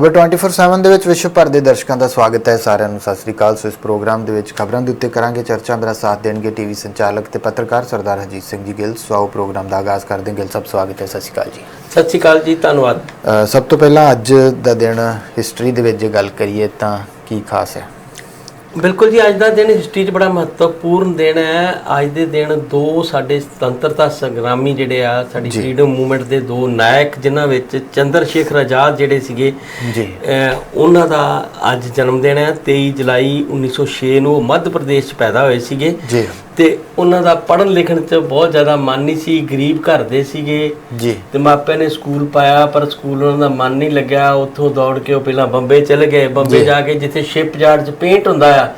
ਖਬਰ 24/7 ਦੇ ਵਿੱਚ ਵਿਸ਼ਵ ਭਰ ਦੇ ਦਰਸ਼ਕਾਂ ਦਾ ਸਵਾਗਤ ਹੈ। ਸਾਰਿਆਂ ਨੂੰ ਸਤਿ ਸ੍ਰੀ ਅਕਾਲ। ਸੋ ਇਸ ਪ੍ਰੋਗਰਾਮ ਦੇ ਵਿੱਚ ਖਬਰਾਂ ਦੇ ਉੱਤੇ ਕਰਾਂਗੇ ਚਰਚਾ। ਮੇਰਾ ਸਾਥ ਦੇਣਗੇ ਟੀਵੀ ਸੰਚਾਲਕ ਤੇ ਪੱਤਰਕਾਰ ਸਰਦਾਰ ਹਰਜੀਤ ਸਿੰਘ ਜੀ ਗਿੱਲ। ਸੋ ਆਓ ਪ੍ਰੋਗਰਾਮ ਦਾ ਆਗਾਜ਼ ਕਰਦੇ ਹਾਂ। ਗਿੱਲ ਸਾਹਿਬ ਸਵਾਗਤ ਹੈ। ਸਤਿ ਸ੍ਰੀ ਅਕਾਲ ਜੀ। ਸਤਿ ਸ਼੍ਰੀ ਅਕਾਲ ਜੀ। ਧੰਨਵਾਦ। ਸਭ ਤੋਂ ਪਹਿਲਾਂ ਅੱਜ ਦਾ ਦਿਨ ਹਿਸਟਰੀ ਦੇ ਵਿੱਚ ਜੇ ਗੱਲ ਕਰੀਏ ਤਾਂ ਕੀ ਖਾਸ ਹੈ? ਬਿਲਕੁਲ ਜੀ ਅੱਜ ਦਾ ਦਿਨ ਹਿਸਟਰੀ 'ਚ ਬੜਾ ਮਹੱਤਵਪੂਰਨ ਦਿਨ ਹੈ। ਅੱਜ ਦੇ ਦਿਨ ਦੋ ਸਾਡੇ ਸੁਤੰਤਰਤਾ ਸੰਗਰਾਮੀ ਜਿਹੜੇ ਆ ਸਾਡੀ। ਫਰੀडम ਮੂਵਮੈਂਟ ਦੇ ਦੋ ਨਾਇਕ ਜਿਨ੍ਹਾਂ ਵਿੱਚ ਚੰਦਰ ਸ਼ੇਖਰ ਆਜ਼ਾਦ ਜਿਹੜੇ ਸੀਗੇ ਜੀ। ਉਹਨਾਂ ਦਾ ਅੱਜ ਜਨਮ ਦਿਨ ਹੈ। 23 ਜੁਲਾਈ 1906 ਨੂੰ ਮੱਧ ਪ੍ਰਦੇਸ਼ 'ਚ ਪੈਦਾ ਹੋਏ ਸੀਗੇ। ਜੀ। ਤੇ ਉਹਨਾਂ ਦਾ ਪੜ੍ਹਨ ਲਿਖਣ 'ਚ ਬਹੁਤ ਜ਼ਿਆਦਾ ਮਨ ਨਹੀਂ ਸੀ ਗਰੀਬ ਘਰ ਦੇ ਸੀਗੇ। ਜੀ। ਤੇ ਮਾਪਿਆਂ ਨੇ ਸਕੂਲ ਪਾਇਆ ਪਰ ਸਕੂਲ ਉਹਨਾਂ ਦਾ ਮਨ ਨਹੀਂ ਲੱਗਿਆ। ਉੱਥੋਂ ਦੌੜ ਕੇ ਉਹ ਪਹਿਲਾਂ ਬੰਬੇ ਚਲੇ ਗਏ। ਬੰਬੇ ਜਾ। ਕੇ ਜਿੱਥੇ ਸ਼ਿਪ ਯਾਰਡ 'ਚ ਪੇਂਟ ਹੁੰਦਾ ਆ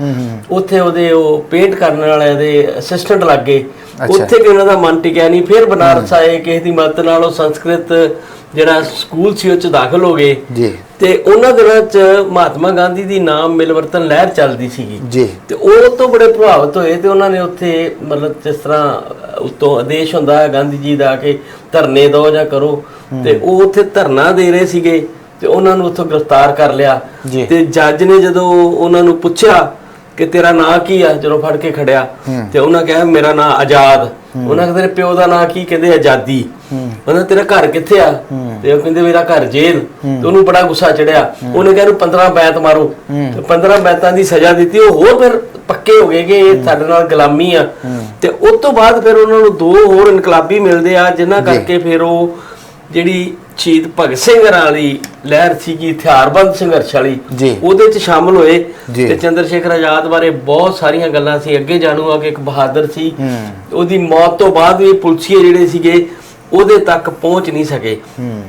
ਉੱਥੇ ਉਹਦੇ ਉਹ ਪੇਂਟ ਕਰਨ ਵਾਲੇ ਦੇ ਅਸਿਸਟੈਂਟ ਲੱਗ। ਗਏ ਉੱਥੇ ਵੀ ਉਹਨਾਂ ਦਾ ਮਨ ਟਿਕਿਆ ਨਹੀਂ। ਫਿਰ ਬਨਾਰਸ ਆਏ ਕਿਸੇ ਦੀ ਮਦਦ ਨਾਲ ਉਹ ਸੰਸਕ੍ਰਿਤ ਜਿਹੜਾ ਸਕੂਲ ਸੀ ਉਹ 'ਚ ਦਾਖਲ ਹੋ ਗਏ। ਜੀ। ਤੇ ਉਹਨਾਂ ਦਿਨਾਂ 'ਚ ਮਹਾਤਮਾ ਗਾਂਧੀ ਦੀ ਨਾਮ ਮਿਲਵਰਤਨ ਲਹਿਰ ਚੱਲਦੀ ਸੀਗੀ। ਜੀ। ਤੇ ਉਹ ਤੋਂ ਬੜੇ ਪ੍ਰਭਾਵਿਤ ਹੋਏ ਤੇ ਉਹਨਾਂ ਨੇ ਉੱਥੇ ਮਤਲਬ ਜਿਸ ਤਰ੍ਹਾਂ ਉਤੋਂ ਆਦੇਸ਼ ਹੁੰਦਾ ਹੈ ਗਾਂਧੀ ਜੀ ਦਾ ਕਿ ਧਰਨੇ ਦਿਓ ਜਾਂ ਕਰੋ। ਤੇ ਉਹ ਉੱਥੇ ਧਰਨਾ ਦੇ ਰਹੇ ਸੀਗੇ। ਤੇ ਉਹਨਾਂ ਨੂੰ ਉੱਥੋਂ ਗ੍ਰਿਫਤਾਰ ਕਰ ਲਿਆ। ਜੀ। ਤੇ ਜੱਜ ਨੇ ਜਦੋਂ ਉਹਨਾਂ ਨੂੰ ਪੁੱਛਿਆ ਕਿ ਤੇਰਾ ਨਾਂ ਕੀ ਆ ਜਦੋਂ ਫੜ ਕੇ ਖੜਿਆ ਤੇ ਉਹਨਾਂ ਕਿਹਾ ਮੇਰਾ ਨਾਂ ਆਜ਼ਾਦ। ਉਹਨਾਂ ਕਹਿੰਦੇ ਤੇਰੇ ਪਿਓ ਦਾ ਨਾਂ ਕੀ? ਕਹਿੰਦੇ ਆਜ਼ਾਦੀ। ਉਹਨਾਂ ਤੇਰਾ ਘਰ ਕਿੱਥੇ ਆ? ਤੇ ਉਹ ਕਹਿੰਦੇ ਮੇਰਾ ਘਰ ਜੇਲ੍ਹ। ਤੇ ਉਹਨੂੰ ਬੜਾ ਗੁੱਸਾ ਚੜਿਆ। ਉਹਨੇ ਕਿਹਾ ਇਹਨੂੰ 15 ਬੈਤ ਮਾਰੋ। ਤੇ 15 ਬੈਤਾਂ ਦੀ ਸਜ਼ਾ ਦਿੱਤੀ। ਉਹ ਹੋਰ ਫਿਰ ਪੱਕੇ ਹੋ ਗਏ ਕਿ ਇਹ ਸਾਡੇ ਨਾਲ ਗੁਲਾਮੀ ਆ। ਤੇ ਉਸ ਤੋਂ ਬਾਅਦ ਫਿਰ ਉਹਨਾਂ ਨੂੰ ਦੋ ਹੋਰ ਇਨਕਲਾਬੀ ਮਿਲਦੇ ਆ ਜਿਨ੍ਹਾਂ ਕਰਕੇ ਫਿਰ ਉਹ ਜਿਹੜੀ ਸ਼ਹੀਦ ਭਗਤ ਸਿੰਘ ਵਾਲੀ ਲਹਿਰ ਸੀਗੀ ਹਥਿਆਰਬੰਦ ਸੰਘਰਸ਼ ਵਾਲੀ। ਜੀ। ਉਹਦੇ ਚ ਸ਼ਾਮਲ ਹੋਏ ਜੀ। ਤੇ ਚੰਦਰ ਸ਼ੇਖਰ ਆਜ਼ਾਦ ਬਾਰੇ ਬਹੁਤ ਸਾਰੀਆਂ ਗੱਲਾਂ ਸੀ। ਅੱਗੇ ਜਾਣੂਗਾ ਕਿ ਇੱਕ ਬਹਾਦਰ ਸੀ। ਹੂੰ। ਉਹਦੀ ਮੌਤ ਤੋਂ ਬਾਅਦ ਵੀ ਪੁਲਸੀਏ ਜਿਹੜੇ ਸੀਗੇ ਉਹਦੇ ਤੱਕ ਪਹੁੰਚ ਨਹੀਂ ਸਕੇ। ਹੂੰ।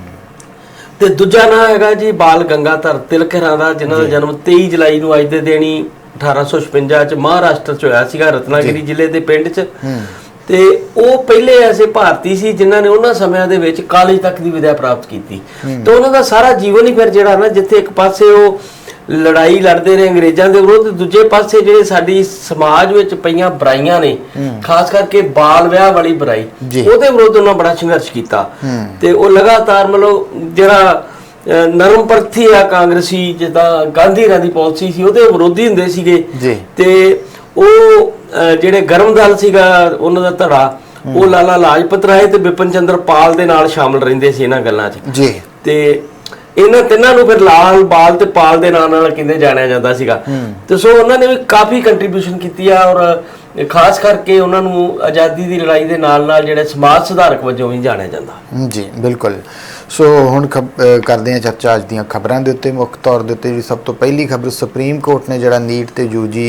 ਤੇ ਦੂਜਾ ਨਾਂ ਹੈਗਾ ਜੀ ਬਾਲ ਗੰਗਾਧਰ ਤਿਲਕਰਾਂ ਦਾ ਜਿਨ੍ਹਾਂ ਦਾ ਜਨਮ 23 ਜੁਲਾਈ ਨੂੰ ਅੱਜ ਦੇ ਦਿਨ ਹੀ 1856 ਚ ਮਹਾਰਾਸ਼ਟਰ ਚ ਹੋਇਆ ਸੀਗਾ ਰਤਨਾਗਿਰੀ ਜ਼ਿਲ੍ਹੇ ਦੇ ਪਿੰਡ ਚ। ਹੂੰ। ਤੇ ਉਹ ਪਹਿਲੇ ਐਸੇ ਭਾਰਤੀ ਸੀ ਜਿਨ੍ਹਾਂ ਨੇ ਉਹਨਾਂ ਸਮਿਆਂ ਦੇ ਵਿੱਚ ਕਾਲਜ ਤੱਕ ਦੀ ਵਿਦਿਆ ਪ੍ਰਾਪਤ ਕੀਤੀ। ਤੇ ਉਹਨਾਂ ਦਾ ਸਾਰਾ ਜੀਵਨ ਹੀ ਫਿਰ ਜਿਹੜਾ ਨਾ ਜਿੱਥੇ ਇੱਕ ਪਾਸੇ ਉਹ ਲੜਾਈ ਲੜਦੇ ਰਹੇ ਅੰਗਰੇਜ਼ਾਂ ਦੇ ਵਿਰੁੱਧ ਦੂਜੇ ਪਾਸੇ ਜਿਹੜੇ ਸਾਡੀ ਸਮਾਜ ਵਿੱਚ ਪਈਆਂ ਬੁਰਾਈਆਂ ਨੇ ਖਾਸ ਕਰਕੇ ਬਾਲ ਵਿਆਹ ਵਾਲੀ ਬੁਰਾਈ। ਉਹਦੇ ਵਿਰੁੱਧ ਉਹਨਾਂ ਬੜਾ ਸੰਘਰਸ਼ ਕੀਤਾ। ਤੇ ਉਹ ਲਗਾਤਾਰ ਮਤਲਬ ਜਿਹੜਾ ਨਰਮ ਪਰਥੀ ਆ ਕਾਂਗਰਸੀ ਜਿੱਦਾਂ ਗਾਂਧੀ ਰਾਂ ਦੀ ਪਾਲਿਸੀ ਸੀ ਉਹਦੇ ਵਿਰੋਧੀ ਹੁੰਦੇ ਸੀਗੇ। ਤੇ ਉਹ ਜਿਹੜੇ ਗਰਮ ਦਲ ਸੀਗਾ ਉਹਨਾਂ ਦਾ ਧੜਾ ਉਹ ਲਾਲਾ ਲਾਜਪਤ ਰਾਏ ਤੇ ਵਿਪਨ ਚੰਦਰ ਪਾਲ ਦੇ ਨਾਲ ਸ਼ਾਮਲ ਰਹਿੰਦੇ ਸੀ ਇਹਨਾਂ ਗੱਲਾਂ 'ਚ। ਜੀ। ਤੇ ਇਹਨਾਂ ਤਿੰਨਾਂ ਨੂੰ ਫਿਰ ਲਾਲ ਬਾਲ ਤੇ ਪਾਲ ਦੇ ਨਾਂ ਨਾਲ ਕਹਿੰਦੇ ਜਾਣਿਆ ਜਾਂਦਾ ਸੀਗਾ। ਤੇ ਸੋ ਉਹਨਾਂ ਨੇ ਵੀ ਕਾਫੀ ਕੰਟਰੀਬਿਊਸ਼ਨ ਕੀਤੀ ਆ ਔਰ ਖਾਸ ਕਰਕੇ ਉਹਨਾਂ ਨੂੰ ਆਜ਼ਾਦੀ ਦੀ ਲੜਾਈ ਦੇ ਨਾਲ ਨਾਲ ਜਿਹੜੇ ਸਮਾਜ ਸੁਧਾਰਕ ਵਜੋਂ ਵੀ ਜਾਣਿਆ ਜਾਂਦਾ। ਜੀ ਬਿਲਕੁਲ। ਸੋ ਹੁਣ ਕਰਦੇ ਹਾਂ ਚਰਚਾ ਅੱਜ ਦੀਆਂ ਖਬਰਾਂ ਦੇ ਉੱਤੇ। ਮੁੱਖ ਤੌਰ ਦੇ ਉੱਤੇ ਜਿਹੜੀ ਸਭ ਤੋਂ ਪਹਿਲੀ ਖਬਰ ਸੁਪਰੀਮ ਕੋਰਟ ਨੇ ਜਿਹੜਾ ਨੀਟ ਤੇ ਯੂਜੀ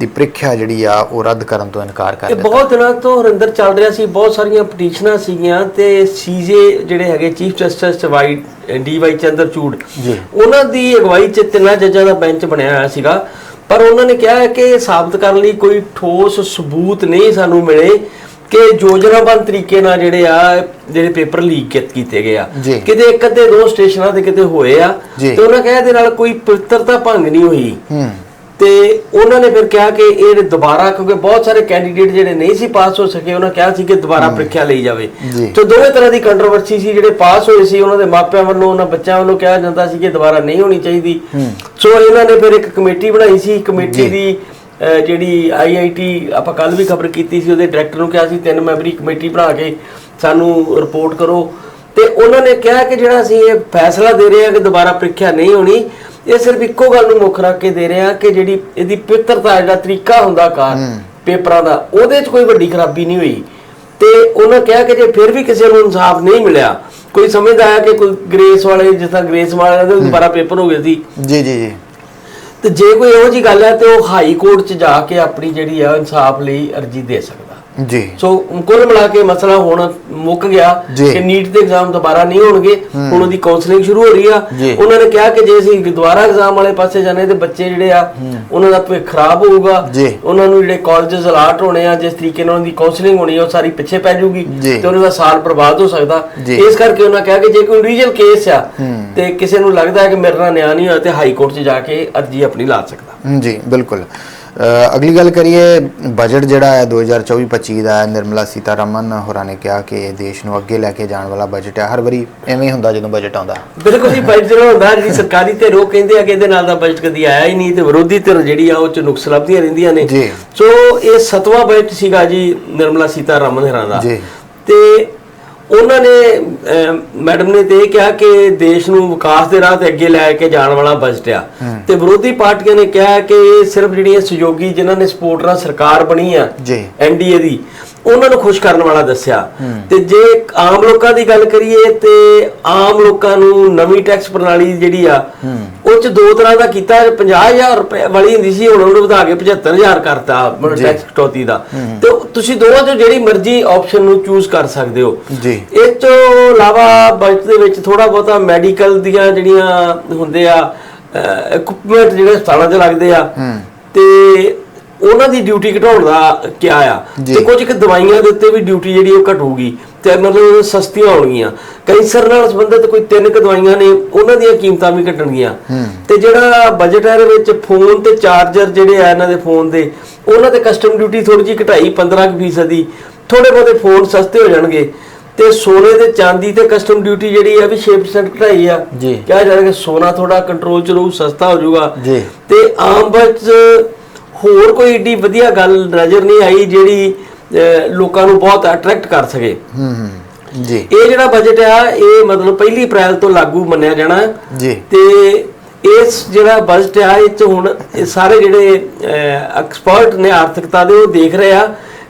ਦੀ ਪ੍ਰੀਖਿਆ ਜਿਹੜੀ ਆ ਉਹ ਰੱਦ ਕਰਨ ਤੋਂ ਇਨਕਾਰ ਕਰ ਇਹ ਦਿੱਤਾ। ਬਹੁਤ ਦਿਨਾਂ ਤੋਂ ਹਰਿੰਦਰ ਚੱਲ ਰਿਹਾ ਸੀ ਬਹੁਤ ਸਾਰੀਆਂ ਪਟੀਸ਼ਨਾਂ ਸੀਗੀਆਂ ਤੇ ਸੀਜੇ ਜਿਹੜੇ ਹੈਗੇ chief justice Y DY Chandrachud. ਉਹਨਾਂ ਦੀ ਅਗਵਾਈ 'ਚ ਤਿੰਨਾਂ ਜੱਜਾਂ ਦਾ ਬੈਂਚ ਬਣਿਆ ਹੋਇਆ ਸੀਗਾ। ਪਰ ਉਹਨਾਂ ਨੇ ਕਿਹਾ ਕਿ ਸਾਬਤ ਕਰਨ ਲਈ ਕੋਈ ਠੋਸ ਸਬੂਤ ਨਹੀਂ ਸਾਨੂੰ ਮਿਲੇ। ਕਿ ਯੋਜਨਾਬੰਦ ਤਰੀਕੇ ਨਾਲ ਜਿਹੜੇ ਆ ਜਿਹੜੇ ਪੇਪਰ ਲੀਕ ਕੀਤੇ ਗਏ ਆ। ਕਿਤੇ ਇੱਕ ਅੱਧੇ ਦੋ ਸਟੇਸ਼ਨਾਂ ਤੇ ਕਿਤੇ ਹੋਏ ਆ। ਤੇ ਉਹਨਾਂ ਕਿਹਾ ਇਹਦੇ ਨਾਲ ਕੋਈ ਪਵਿੱਤਰਤਾ ਭੰਗ ਨਹੀਂ ਹੋਈ। ਤੇ ਉਹਨਾਂ ਨੇ ਫਿਰ ਕਿਹਾ ਕਿ ਇਹ ਦੁਬਾਰਾ ਕਿਉਂਕਿ ਬਹੁਤ ਸਾਰੇ ਕੈਂਡੀਡੇਟ ਜਿਹੜੇ ਨਹੀਂ ਸੀ ਪਾਸ ਹੋ ਸਕੇ ਉਹਨਾਂ ਕਿਹਾ ਸੀ ਕਿ ਦੁਬਾਰਾ ਪ੍ਰੀਖਿਆ ਲਈ ਜਾਵੇ। ਤੇ ਦੋਵੇਂ ਤਰ੍ਹਾਂ ਦੀ ਕੰਟਰੋਵਰਸੀ ਸੀ ਜਿਹੜੇ ਪਾਸ ਹੋਏ ਸੀ ਉਹਨਾਂ ਦੇ ਮਾਪਿਆਂ ਵੱਲੋਂ ਉਹਨਾਂ ਬੱਚਿਆਂ ਵੱਲੋਂ ਕਿਹਾ ਜਾਂਦਾ ਸੀ ਕਿ ਦੁਬਾਰਾ ਨਹੀਂ ਹੋਣੀ ਚਾਹੀਦੀ। ਸੋ ਇਹਨਾਂ ਨੇ ਫਿਰ ਇੱਕ ਕਮੇਟੀ ਬਣਾਈ ਸੀ। ਕਮੇਟੀ ਦੀ ਜਿਹੜੀ ਆਈਆਈਟੀ ਆਪਾਂ ਕੱਲ ਵੀ ਖਬਰ ਕੀਤੀ ਸੀ ਉਹਦੇ ਡਾਇਰੈਕਟਰ ਨੂੰ ਕਿਹਾ ਸੀ ਤਿੰਨ ਮੈਂਬਰੀ ਕਮੇਟੀ ਬਣਾ ਕੇ ਸਾਨੂੰ ਰਿਪੋਰਟ ਕਰੋ। ਤੇ ਉਹਨਾਂ ਨੇ ਕਿਹਾ ਕਿ ਜਿਹੜਾ ਅਸੀਂ ਇਹ ਫੈਸਲਾ ਦੇ ਰਹੇ ਹਾਂ ਕਿ ਦੁਬਾਰਾ ਪ੍ਰੀਖਿਆ ਨਹੀਂ ਹੋਣੀ ਇਹ ਸਿਰਫ ਇੱਕੋ ਗੱਲ ਨੂੰ ਮੁੱਖ ਰੱਖ ਕੇ ਦੇ ਰਹੇ ਹਾਂ ਕਿ ਜਿਹੜੀ ਇਹਦੀ ਪਵਿੱਤਰਤਾ ਜਿਹੜਾ ਤਰੀਕਾ ਹੁੰਦਾ ਕਾਰ ਪੇਪਰਾਂ ਦਾ ਉਹਦੇ 'ਚ ਕੋਈ ਵੱਡੀ ਖਰਾਬੀ ਨਹੀਂ ਹੋਈ। ਤੇ ਉਹਨਾਂ ਕਿਹਾ ਕਿ ਜੇ ਫਿਰ ਵੀ ਕਿਸੇ ਨੂੰ ਇਨਸਾਫ ਨਹੀਂ ਮਿਲਿਆ ਕੋਈ ਸਮਝਦਾ ਹੈ ਕਿ ਕੋਈ ਗ੍ਰੇਸ ਵਾਲੇ ਜਿਸ ਤਰ੍ਹਾਂ ਗ੍ਰੇਸ ਵਾਲੇ ਦੇ ਦੁਬਾਰਾ ਪੇਪਰ ਹੋ ਗਏ ਸੀ। ਜੀ ਜੀ ਜੀ। ਤੇ ਜੇ ਕੋਈ ਇਹੋ ਜੀ ਗੱਲ ਹੈ ਤੇ ਉਹ ਹਾਈ ਕੋਰਟ 'ਚ ਜਾ ਕੇ ਆਪਣੀ ਜਿਹੜੀ ਆ ਇਨਸਾਫ ਲਈ ਅਰਜ਼ੀ ਦੇ ਸਕਦਾ। ਜੀ ਸੋ ਕੁੱਲ ਮਿਲਾ ਕੇ ਮਸਲਾ ਹੁਣ ਮੁੱਕ ਗਿਆ। ਕਿ ਨੀਟ ਦੇ ਐਗਜ਼ਾਮ ਦੁਬਾਰਾ ਨਹੀਂ ਹੋਣਗੇ ਹੁਣ ਉਹਦੀ ਕਾਉਂਸਲਿੰਗ ਸ਼ੁਰੂ ਹੋ ਰਹੀ ਆ। ਉਹਨਾਂ ਨੇ ਕਿਹਾ ਕਿ ਜੇ ਅਸੀਂ ਦੁਬਾਰਾ ਐਗਜ਼ਾਮ ਵਾਲੇ ਪਾਸੇ ਜਾਣੇ ਤੇ ਬੱਚੇ ਜਿਹੜੇ ਆ ਉਹਨਾਂ ਦਾ ਭਵਿੱਖ ਖਰਾਬ ਹੋਊਗਾ। ਉਹਨਾਂ ਨੂੰ ਜਿਹੜੇ ਕਾਲਜਸ ਅਲਾਟ ਹੋਣੇ ਆ ਜਿਸ ਤਰੀਕੇ ਨਾਲ ਉਹਨਾਂ ਦੀ ਕਾਉਂਸਲਿੰਗ ਹੋਣੀ ਆ ਉਹ ਸਾਰੀ ਪਿੱਛੇ ਪੈ ਜਾਊਗੀ। ਤੇ ਉਹਨਾਂ ਦਾ ਸਾਲ ਬਰਬਾਦ ਹੋ ਸਕਦਾ। ਇਸ ਕਰਕੇ ਉਹਨਾਂ ਕਿਹਾ ਕਿ ਜੇ ਕੋਈ ਰੀਜਨਲ ਕੇਸ ਆ ਤੇ ਕਿਸੇ ਨੂੰ ਲੱਗਦਾ ਹੈ ਕਿ ਮੇਰੇ ਨਾਲ ਨਿਆਂ ਨਹੀਂ ਹੋਇਆ ਤੇ ਹਾਈ ਕੋਰਟ 'ਚ ਜਾ ਕੇ ਅਰਜ਼ੀ ਆਪਣੀ ਲਾ ਸਕਦਾ ਜੀ ਬਿਲਕੁਲ ਅਗਲੀ ਗੱਲ ਕਰੀਏ ਬਜਟ ਜਿਹੜਾ ਹੈ 2024-25 ਦਾ ਨਿਰਮਲਾ ਸੀਤਾਰਮਨ ਹੋਰਾਂ ਨੇ ਕਿਹਾ ਕਿ ਇਹ ਦੇਸ਼ ਨੂੰ ਅੱਗੇ ਲੈ ਕੇ ਜਾਣ ਵਾਲਾ ਬਜਟ ਹੈ ਹਰ ਵਾਰੀ ਐਵੇਂ ਹੀ ਹੁੰਦਾ ਜਦੋਂ ਬਜਟ ਆਉਂਦਾ ਬਿਲਕੁਲ ਜੀ ਬਜਟ ਜਿਹੜਾ ਹੁੰਦਾ ਜਿਹੜੀ ਸਰਕਾਰੀ ਤੇ ਰੋ ਕਹਿੰਦੇ ਆ ਕਿ ਇਹਦੇ ਨਾਲ ਦਾ ਬਜਟ ਕਦੀ ਆਇਆ ਹੀ ਨਹੀਂ ਤੇ ਵਿਰੋਧੀ ਧਿਰ ਜਿਹੜੀ ਆ ਉਹ ਚ ਨੁਕਸ ਲੱਭਦੀਆਂ ਰਹਿੰਦੀਆਂ ਨੇ ਜੀ। ਸੋ ਇਹ ਸਤਵਾਂ ਬਜਟ ਸੀਗਾ ਜੀ ਨਿਰਮਲਾ ਸੀਤਾਰਮਨ ਹਰਾਂ ਦਾ ਜੀ। ਤੇ ਉਹਨਾਂ ਨੇ ਮੈਡਮ ਨੇ ਤੇ ਇਹ ਕਿਹਾ ਕਿ ਦੇਸ਼ ਨੂੰ ਵਿਕਾਸ ਦੇ ਰਾਹ ਤੇ ਅੱਗੇ ਲੈ ਕੇ ਜਾਣ ਵਾਲਾ ਬਜਟ ਆ ਤੇ ਵਿਰੋਧੀ ਪਾਰਟੀਆਂ ਨੇ ਕਿਹਾ ਕਿ ਇਹ ਸਿਰਫ ਜਿਹੜੀਆਂ ਸਹਿਯੋਗੀ ਜਿਨ੍ਹਾਂ ਨੇ ਸਪੋਰਟ ਨਾਲ ਸਰਕਾਰ ਬਣੀ ਆ ਜੀ। ਐਨਡੀਏ ਦੀ ਉਹਨਾਂ ਨੂੰ ਖੁਸ਼ ਕਰਨ ਵਾਲਾ ਦੱਸਿਆ। ਤੇ ਜੇ ਆਮ ਲੋਕਾਂ ਦੀ ਗੱਲ ਕਰੀਏ ਤੇ ਆਮ ਲੋਕਾਂ ਨੂੰ ਨਵੀਂ ਟੈਕਸ ਪ੍ਰਣਾਲੀ ਜਿਹੜੀ ਆ ਉਹ ਚ ਦੋ ਤਰ੍ਹਾਂ ਦਾ ਕੀਤਾ। 50000 ਰੁਪਏ ਵਾਲੀ ਹੁੰਦੀ ਸੀ ਹੁਣ ਉਹਨੂੰ ਵਧਾ ਕੇ 75000 ਕਰਤਾ ਟੈਕਸ ਕਟੌਤੀ ਦਾ। ਤੇ ਤੁਸੀਂ ਦੋਵਾਂ ਚੋਂ ਜਿਹੜੀ ਮਰਜ਼ੀ ਆਪਸ਼ਨ ਨੂੰ ਚੂਜ਼ ਕਰ ਸਕਦੇ ਹੋ। ਜੀ। ਇਹ ਤੋਂ ਇਲਾਵਾ ਬਜਟ ਦੇ ਵਿੱਚ ਥੋੜਾ ਬਹੁਤਾ ਮੈਡੀਕਲ ਦੀਆਂ ਜਿਹੜੀਆਂ ਹੁੰਦੇ ਆ ਇਕਵਿਪਮੈਂਟ ਜਿਹੜੇ ਹਸਪਤਾਲਾਂ 'ਚ ਲੱਗਦੇ ਆ ਤੇ ਉਹਨਾਂ ਦੀ ਡਿਊਟੀ ਘਟਾਉਣ ਦਾ ਕਿਹਾ ਆ। ਤੇ ਕੁਝ ਕੁ ਦਵਾਈਆਂ ਦੇ ਉੱਤੇ ਵੀ ਡਿਊਟੀ ਜਿਹੜੀ ਉਹ ਘਟੂਗੀ ਤੇ ਮਤਲਬ ਸਸਤੀਆਂ ਹੋਣਗੀਆਂ। ਕੈਂਸਰ ਨਾਲ ਸੰਬੰਧਿਤ ਕੋਈ ਤਿੰਨ ਕੁ ਦਵਾਈਆਂ ਨੇ ਉਹਨਾਂ ਦੀਆਂ ਕੀਮਤਾਂ ਵੀ ਘਟਣਗੀਆਂ। ਤੇ ਜਿਹੜਾ ਬਜਟ ਹੈ ਇਹਦੇ ਵਿੱਚ ਫੋਨ ਤੇ ਚਾਰਜਰ ਜਿਹੜੇ ਆ ਇਹਨਾਂ ਦੇ ਫੋਨ ਦੇ ਉਹਨਾਂ ਤੇ ਕਸਟਮ ਡਿਊਟੀ ਥੋੜੀ ਜਿਹੀ ਘਟਾਈ 15% ਦੀ ਥੋੜੇ ਬਹੁਤੇ ਫੋਨ ਸਸਤੇ ਹੋ ਜਾਣਗੇ। ਤੇ ਸੋਨੇ ਤੇ ਚਾਂਦੀ ਤੇ ਕਸਟਮ ਡਿਊਟੀ ਜਿਹੜੀ ਆ ਵੀ 6% ਘਟਾਈ ਆ। ਕਿਹਾ ਜਾ। ਰਿਹਾ ਕਿ ਸੋਨਾ ਥੋੜਾ ਕੰਟਰੋਲ ਚ ਰਹੂ ਸਸਤਾ ਹੋ ਜਾਊਗਾ। ਤੇ ਆਮ ਬਜਟ ਹੋਰ ਕੋਈ ਏਡੀ ਵਧੀਆ ਗੱਲ ਨਜ਼ਰ ਨਹੀਂ ਆਈ ਜਿਹੜੀ ਲੋਕਾਂ ਨੂੰ ਬਹੁਤ ਅਟਰੈਕਟ ਕਰ ਸਕੇ ਹੂੰ ਹੂੰ ਜੀ ਇਹ ਜਿਹੜਾ ਬਜਟ ਆ ਇਹ ਮਤਲਬ ਪਹਿਲੀ ਅਪ੍ਰੈਲ ਤੋਂ ਲਾਗੂ ਮੰਨਿਆ ਜਾਣਾ। ਜੀ। ਤੇ ਇਸ ਜਿਹੜਾ ਬਜਟ ਆ ਇਹ ਚ ਹੁਣ ਇਹ ਸਾਰੇ ਜਿਹੜੇ ਐਕਸਪਰਟ ਨੇ ਆਰਥਿਕਤਾ ਦੇ ਉਹ ਦੇਖ ਰਹੇ ਆ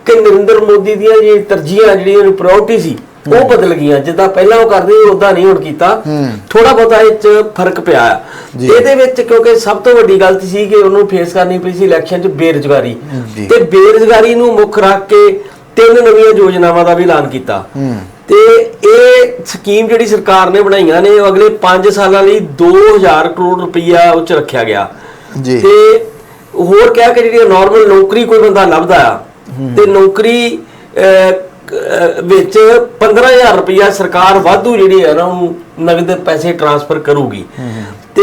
ਕਿ ਨਰਿੰਦਰ ਮੋਦੀ ਦੀਆਂ ਜਿਹੜੀ ਤਰਜੀਹਾਂ ਜਿਹੜੀਆਂ ਪ੍ਰਾਇੋਰਟੀ ਸੀ ਉਹ ਬਦਲ ਗਈਆਂ ਜਿੱਦਾਂ ਪਹਿਲਾਂ ਉਹ ਕਰਦੇ ਉਦਾਂ ਨਹੀਂ ਹੁਣ ਕੀਤਾ। ਥੋੜਾ ਬਹੁਤਾ ਇਹ ਚ ਫ਼ਰਕ ਪਿਆ। ਇਹਦੇ ਵਿੱਚ ਕਿਉਂਕਿ ਸਭ ਤੋਂ ਵੱਡੀ ਗਲਤੀ ਸੀ ਕਿ ਉਹਨੂੰ ਫੇਸ ਕਰਨੀ ਪਈ ਸੀ ਇਲੈਕਸ਼ਨ 'ਚ ਬੇਰੁਜ਼ਗਾਰੀ। ਤੇ ਬੇਰੁਜ਼ਗਾਰੀ ਨੂੰ ਮੁੱਖ ਰੱਖ ਕੇ ਤਿੰਨ ਨਵੀਆਂ ਯੋਜਨਾਵਾਂ ਦਾ ਵੀ ਐਲਾਨ ਕੀਤਾ। ਤੇ ਇਹ ਸਕੀਮ ਜਿਹੜੀ ਸਰਕਾਰ ਨੇ ਬਣਾਈਆਂ ਨੇ ਉਹ ਅਗਲੇ 5 ਸਾਲਾਂ ਲਈ 2000 ਕਰੋੜ ਰੁਪਈਆ ਉਹ ਚ ਰੱਖਿਆ ਗਿਆ। ਜੀ। ਤੇ ਹੋਰ ਕਿਹਾ ਕਿ ਜਿਹੜੀ ਨਾਰਮਲ ਨੌਕਰੀ ਕੋਈ ਬੰਦਾ ਲੱਭਦਾ ਆ ਤੇ ਨੌਕਰੀ ਵਿੱਚ 15000 ਰੁਪਈਆ ਸਰਕਾਰ ਵਾਧੂ ਜਿਹੜੀ ਹੈ ਨਾ ਉਹਨੂੰ ਨਗਦ ਪੈਸੇ ਟ੍ਰਾਂਸਫਰ ਕਰੂਗੀ ਤੇ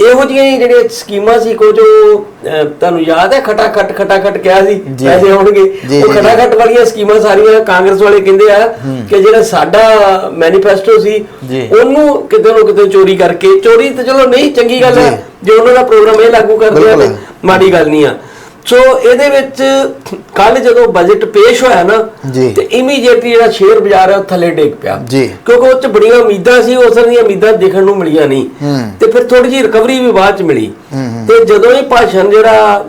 ਇਹੋ ਜਿਹੀਆਂ ਜਿਹੜੀਆਂ ਸਕੀਮਾਂ ਸੀ ਉਹ ਅਹ, ਤੁਹਾਨੂੰ ਯਾਦ ਹੈ ਖਟਾ ਖਟ ਖਟਾ ਖਟ ਕਿਹਾ ਸੀ ਜੀ। ਪੈਸੇ ਆਉਣਗੇ ਜੀ, ਉਹ ਜੀ, ਖਟਾ ਜੀ। ਖਟ ਵਾਲੀਆਂ ਸਕੀਮਾਂ ਸਾਰੀਆਂ ਕਾਂਗਰਸ ਵਾਲੇ ਕਹਿੰਦੇ ਆ ਕਿ ਜਿਹੜਾ ਸਾਡਾ ਮੈਨੀਫੈਸਟੋ ਸੀ ਜੀ। ਉਹਨੂੰ ਕਿਤੇ ਨਾ ਕਿਤੇ ਚੋਰੀ ਕਰਕੇ ਚੋਰੀ ਤੇ ਚਲੋ ਨਹੀਂ ਚੰਗੀ ਗੱਲ ਹੈ ਜੇ ਉਹਨਾਂ ਦਾ ਪ੍ਰੋਗਰਾਮ ਇਹ ਲਾਗੂ ਕਰਦੇ ਆ। ਮਾੜੀ ਗੱਲ ਨਹੀਂ ਆ ਸੋ ਇਹਦੇ ਵਿੱਚ ਕੱਲ ਜਦੋਂ ਬਜਟ ਪੇਸ਼ ਹੋਇਆ ਨਾ। ਤੇ ਇਮੀਡੀਏਟਲੀ ਜਿਹੜਾ ਸ਼ੇਅਰ ਬਾਜ਼ਾਰ ਹੈ ਉਹ ਥੱਲੇ ਡੇਗ ਪਿਆ। ਜੀ। ਕਿਉਂਕਿ ਉਹ ਚ ਬੜੀਆਂ ਉਮੀਦਾਂ ਸੀ ਉਸ ਦੀਆਂ ਉਮੀਦਾਂ ਦੇਖਣ ਨੂੰ ਮਿਲੀਆਂ ਨਹੀਂ। ਤੇ ਫਿਰ ਥੋੜੀ ਜਿਹੀ ਰਿਕਵਰੀ ਵੀ ਬਾਅਦ ਚ ਮਿਲੀ। ਤੇ ਜਦੋਂ ਇਹ ਭਾਸ਼ਣ ਜਿਹੜਾ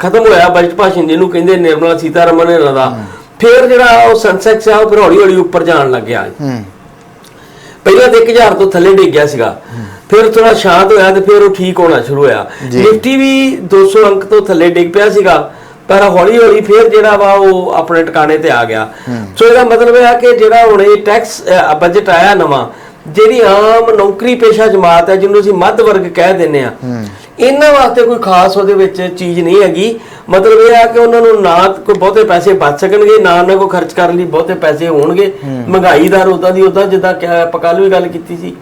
ਖਤਮ ਹੋਇਆ ਬਜਟ ਭਾਸ਼ਣ ਜਿਹਨੂੰ ਕਹਿੰਦੇ ਨਿਰਮਲਾ ਸੀਤਾਰਮਨ ਨੇ ਦਾ ਫਿਰ ਜਿਹੜਾ ਉਹ ਸੈਂਸੈਕਸ ਆ ਉਹ ਫਿਰ ਹੌਲੀ ਹੌਲੀ ਉੱਪਰ ਜਾਣ ਲੱਗਿਆ। ਪਹਿਲਾਂ ਤੇ 1000 ਤੋਂ ਥੱਲੇ ਡਿੱਗ ਗਿਆ ਸੀਗਾ। ਫਿਰ ਥੋੜਾ ਸ਼ਾਂਤ ਹੋਇਆ ਤੇ ਫਿਰ ਉਹ ਠੀਕ ਹੋਣਾ ਸ਼ੁਰੂ ਹੋਇਆ। ਨਿਫਟੀ ਵੀ 200 ਅੰਕ ਤੋਂ ਥੱਲੇ ਡਿੱਗ ਪਿਆ ਸੀਗਾ ਪਰ ਹੌਲੀ ਹੌਲੀ ਫਿਰ ਜਿਹੜਾ ਵਾ ਉਹ ਆਪਣੇ ਟਿਕਾਣੇ ਤੇ ਆ ਗਿਆ। ਸੋ ਇਹਦਾ ਮਤਲਬ ਇਹ ਆ ਕਿ ਜਿਹੜਾ ਹੁਣ ਇਹ ਟੈਕਸ ਬਜਟ ਆਇਆ ਨਵਾਂ ਜਿਹੜੀ ਆਮ ਨੌਕਰੀ ਪੇਸ਼ਾ ਜਮਾਤ ਹੈ ਜਿਹਨੂੰ ਅਸੀਂ ਮੱਧ ਵਰਗ ਕਹਿ ਦਿੰਨੇ ਆ ਇਹਨਾਂ ਵਾਸਤੇ ਕੋਈ ਖਾਸ ਉਹਦੇ ਵਿੱਚ ਚੀਜ਼ ਨਹੀਂ ਹੈਗੀ। ਮਤਲਬ ਇਹ ਆ ਕਿ ਉਹਨਾਂ ਨੂੰ ਨਾ ਕੋਈ ਬਹੁਤੇ ਪੈਸੇ ਬਚ ਸਕਣਗੇ ਨਾ ਉਹਨਾਂ ਕੋ ਖਰਚ ਕਰਨ ਲਈ ਬਹੁਤੇ ਪੈਸੇ ਹੋਣਗੇ। ਮਹਿੰਗਾਈ ਦਰ ਉਦਾਂ ਦੀ ਉਦਾਂ ਜਿੱਦਾਂ ਕਿ ਆਪਾਂ ਕੱਲ ਵੀ ਗੱਲ ਕੀਤੀ ਸੀ।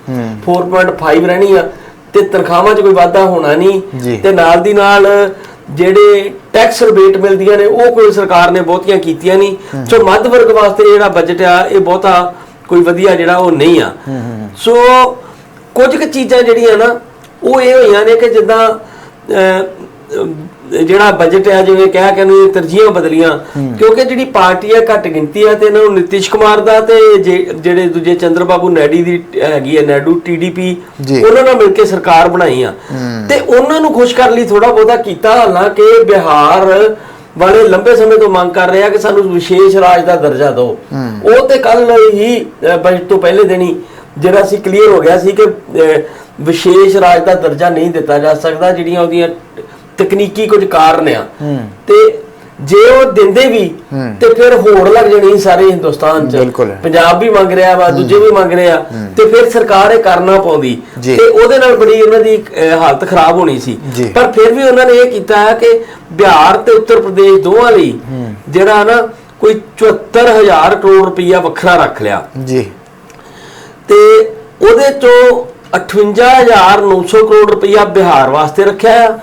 4.5 ਰਹਿਣੀ ਆ ਤੇ ਤਨਖਾਹਾਂ 'ਚ ਕੋਈ ਵਾਧਾ ਹੋਣਾ। ਨਹੀਂ। ਤੇ ਨਾਲ ਦੀ ਨਾਲ ਜਿਹੜੇ ਟੈਕਸ ਰਿਬੇਟ ਮਿਲਦੀਆਂ ਨੇ ਉਹ ਕੋਈ ਸਰਕਾਰ ਨੇ ਬਹੁਤੀਆਂ ਕੀਤੀਆਂ ਨਹੀਂ। ਸੋ ਮੱਧ ਵਰਗ ਵਾਸਤੇ ਜਿਹੜਾ ਬਜਟ ਆ ਇਹ ਬਹੁਤਾ ਕੋਈ ਵਧੀਆ ਜਿਹੜਾ ਉਹ ਨਹੀਂ ਆ। ਸੋ ਕੁਝ ਕੁ ਚੀਜ਼ਾਂ ਜਿਹੜੀਆਂ ਨਾ ਉਹ ਇਹ ਹੋਈਆਂ ਨੇ ਕਿ ਜਿੱਦਾਂ ਜਿਹੜਾ ਬਜਟ ਹੈ ਜਿਵੇਂ ਕਹਿ ਕੇ ਨੂੰ ਤਰਜੀਹਾਂ ਬਦਲੀਆਂ ਕਿਉਂਕਿ ਜਿਹੜੀ ਪਾਰਟੀ ਹੈ ਘੱਟ ਗਿਣਤੀ ਹੈ ਤੇ ਇਹਨਾਂ ਨੂੰ ਨਿਤਿਸ਼ ਕੁਮਾਰ ਦਾ ਤੇ ਜਿਹੜੇ ਦੂਜੇ ਚੰਦਰਬਾਬੂ ਨਾਇਡੀ ਦੀ ਹੈਗੀ ਹੈ ਨਾਇਡੂ ਟੀਡੀਪੀ। ਉਹਨਾਂ ਨਾਲ ਮਿਲ ਕੇ ਸਰਕਾਰ ਬਣਾਈ ਆ। ਤੇ ਉਹਨਾਂ ਨੂੰ ਖੁਸ਼ ਕਰਨ ਲਈ ਥੋੜਾ ਬਹੁਤਾ ਕੀਤਾ ਹਾਲਾਂਕਿ ਬਿਹਾਰ ਵਾਲੇ ਲੰਬੇ ਸਮੇਂ ਤੋਂ ਮੰਗ ਕਰ ਰਹੇ ਆ ਕਿ ਸਾਨੂੰ ਵਿਸ਼ੇਸ਼ ਰਾਜ ਦਾ ਦਰਜਾ ਦਿਓ। ਉਹ ਤੇ ਕੱਲ ਹੀ ਬਜਟ ਤੋਂ ਪਹਿਲੇ ਦਿਨ ਹੀ ਜਿਹੜਾ ਸੀ ਕਲੀਅਰ ਹੋ ਗਿਆ ਸੀ ਕਿ ਵਿਸ਼ੇਸ਼ ਰਾਜ ਦਾ ਦਰਜਾ ਨਹੀਂ ਦਿੱਤਾ ਜਾ ਸਕਦਾ ਜਿਹੜੀਆਂ ਉਹਦੀਆਂ ਤਕਨੀਕੀ ਕੁਝ ਕਾਰਨ ਆ। ਤੇ ਜੇ ਉਹ ਦਿੰਦੇ ਵੀ ਤੇ ਫਿਰ ਹੋੜ ਲੱਗ ਜਾਣੀ ਸਾਰੇ ਹਿੰਦੁਸਤਾਨ ਚ। ਪੰਜਾਬ ਵੀ ਮੰਗ ਰਿਹਾ ਵਾ ਦੂਜੇ ਵੀ ਮੰਗ ਰਹੇ ਤੇ ਫਿਰ ਸਰਕਾਰ ਇਹ ਕਰਨਾ ਪਾਉਂਦੀ। ਤੇ ਉਹਦੇ ਨਾਲ ਬੜੀ ਇਹਨਾਂ ਦੀ ਹਾਲਤ ਖਰਾਬ ਹੋਣੀ ਸੀ। ਪਰ ਫਿਰ ਵੀ ਉਹਨਾਂ ਨੇ ਇਹ ਕੀਤਾ ਹੈ ਕਿ ਬਿਹਾਰ ਤੇ ਉੱਤਰ ਪ੍ਰਦੇਸ਼ ਦੋਵਾਂ ਲਈ ਜਿਹੜਾ ਨਾ ਕੋਈ 74000 ਕਰੋੜ ਰੁਪਈਆ ਵੱਖਰਾ ਰੱਖ ਲਿਆ। ਜੀ। ਤੇ ਉਹਦੇ ਚੋਂ 58900 ਕਰੋੜ ਰੁਪਈਆ ਬਿਹਾਰ ਵਾਸਤੇ ਰੱਖਿਆ ਆ।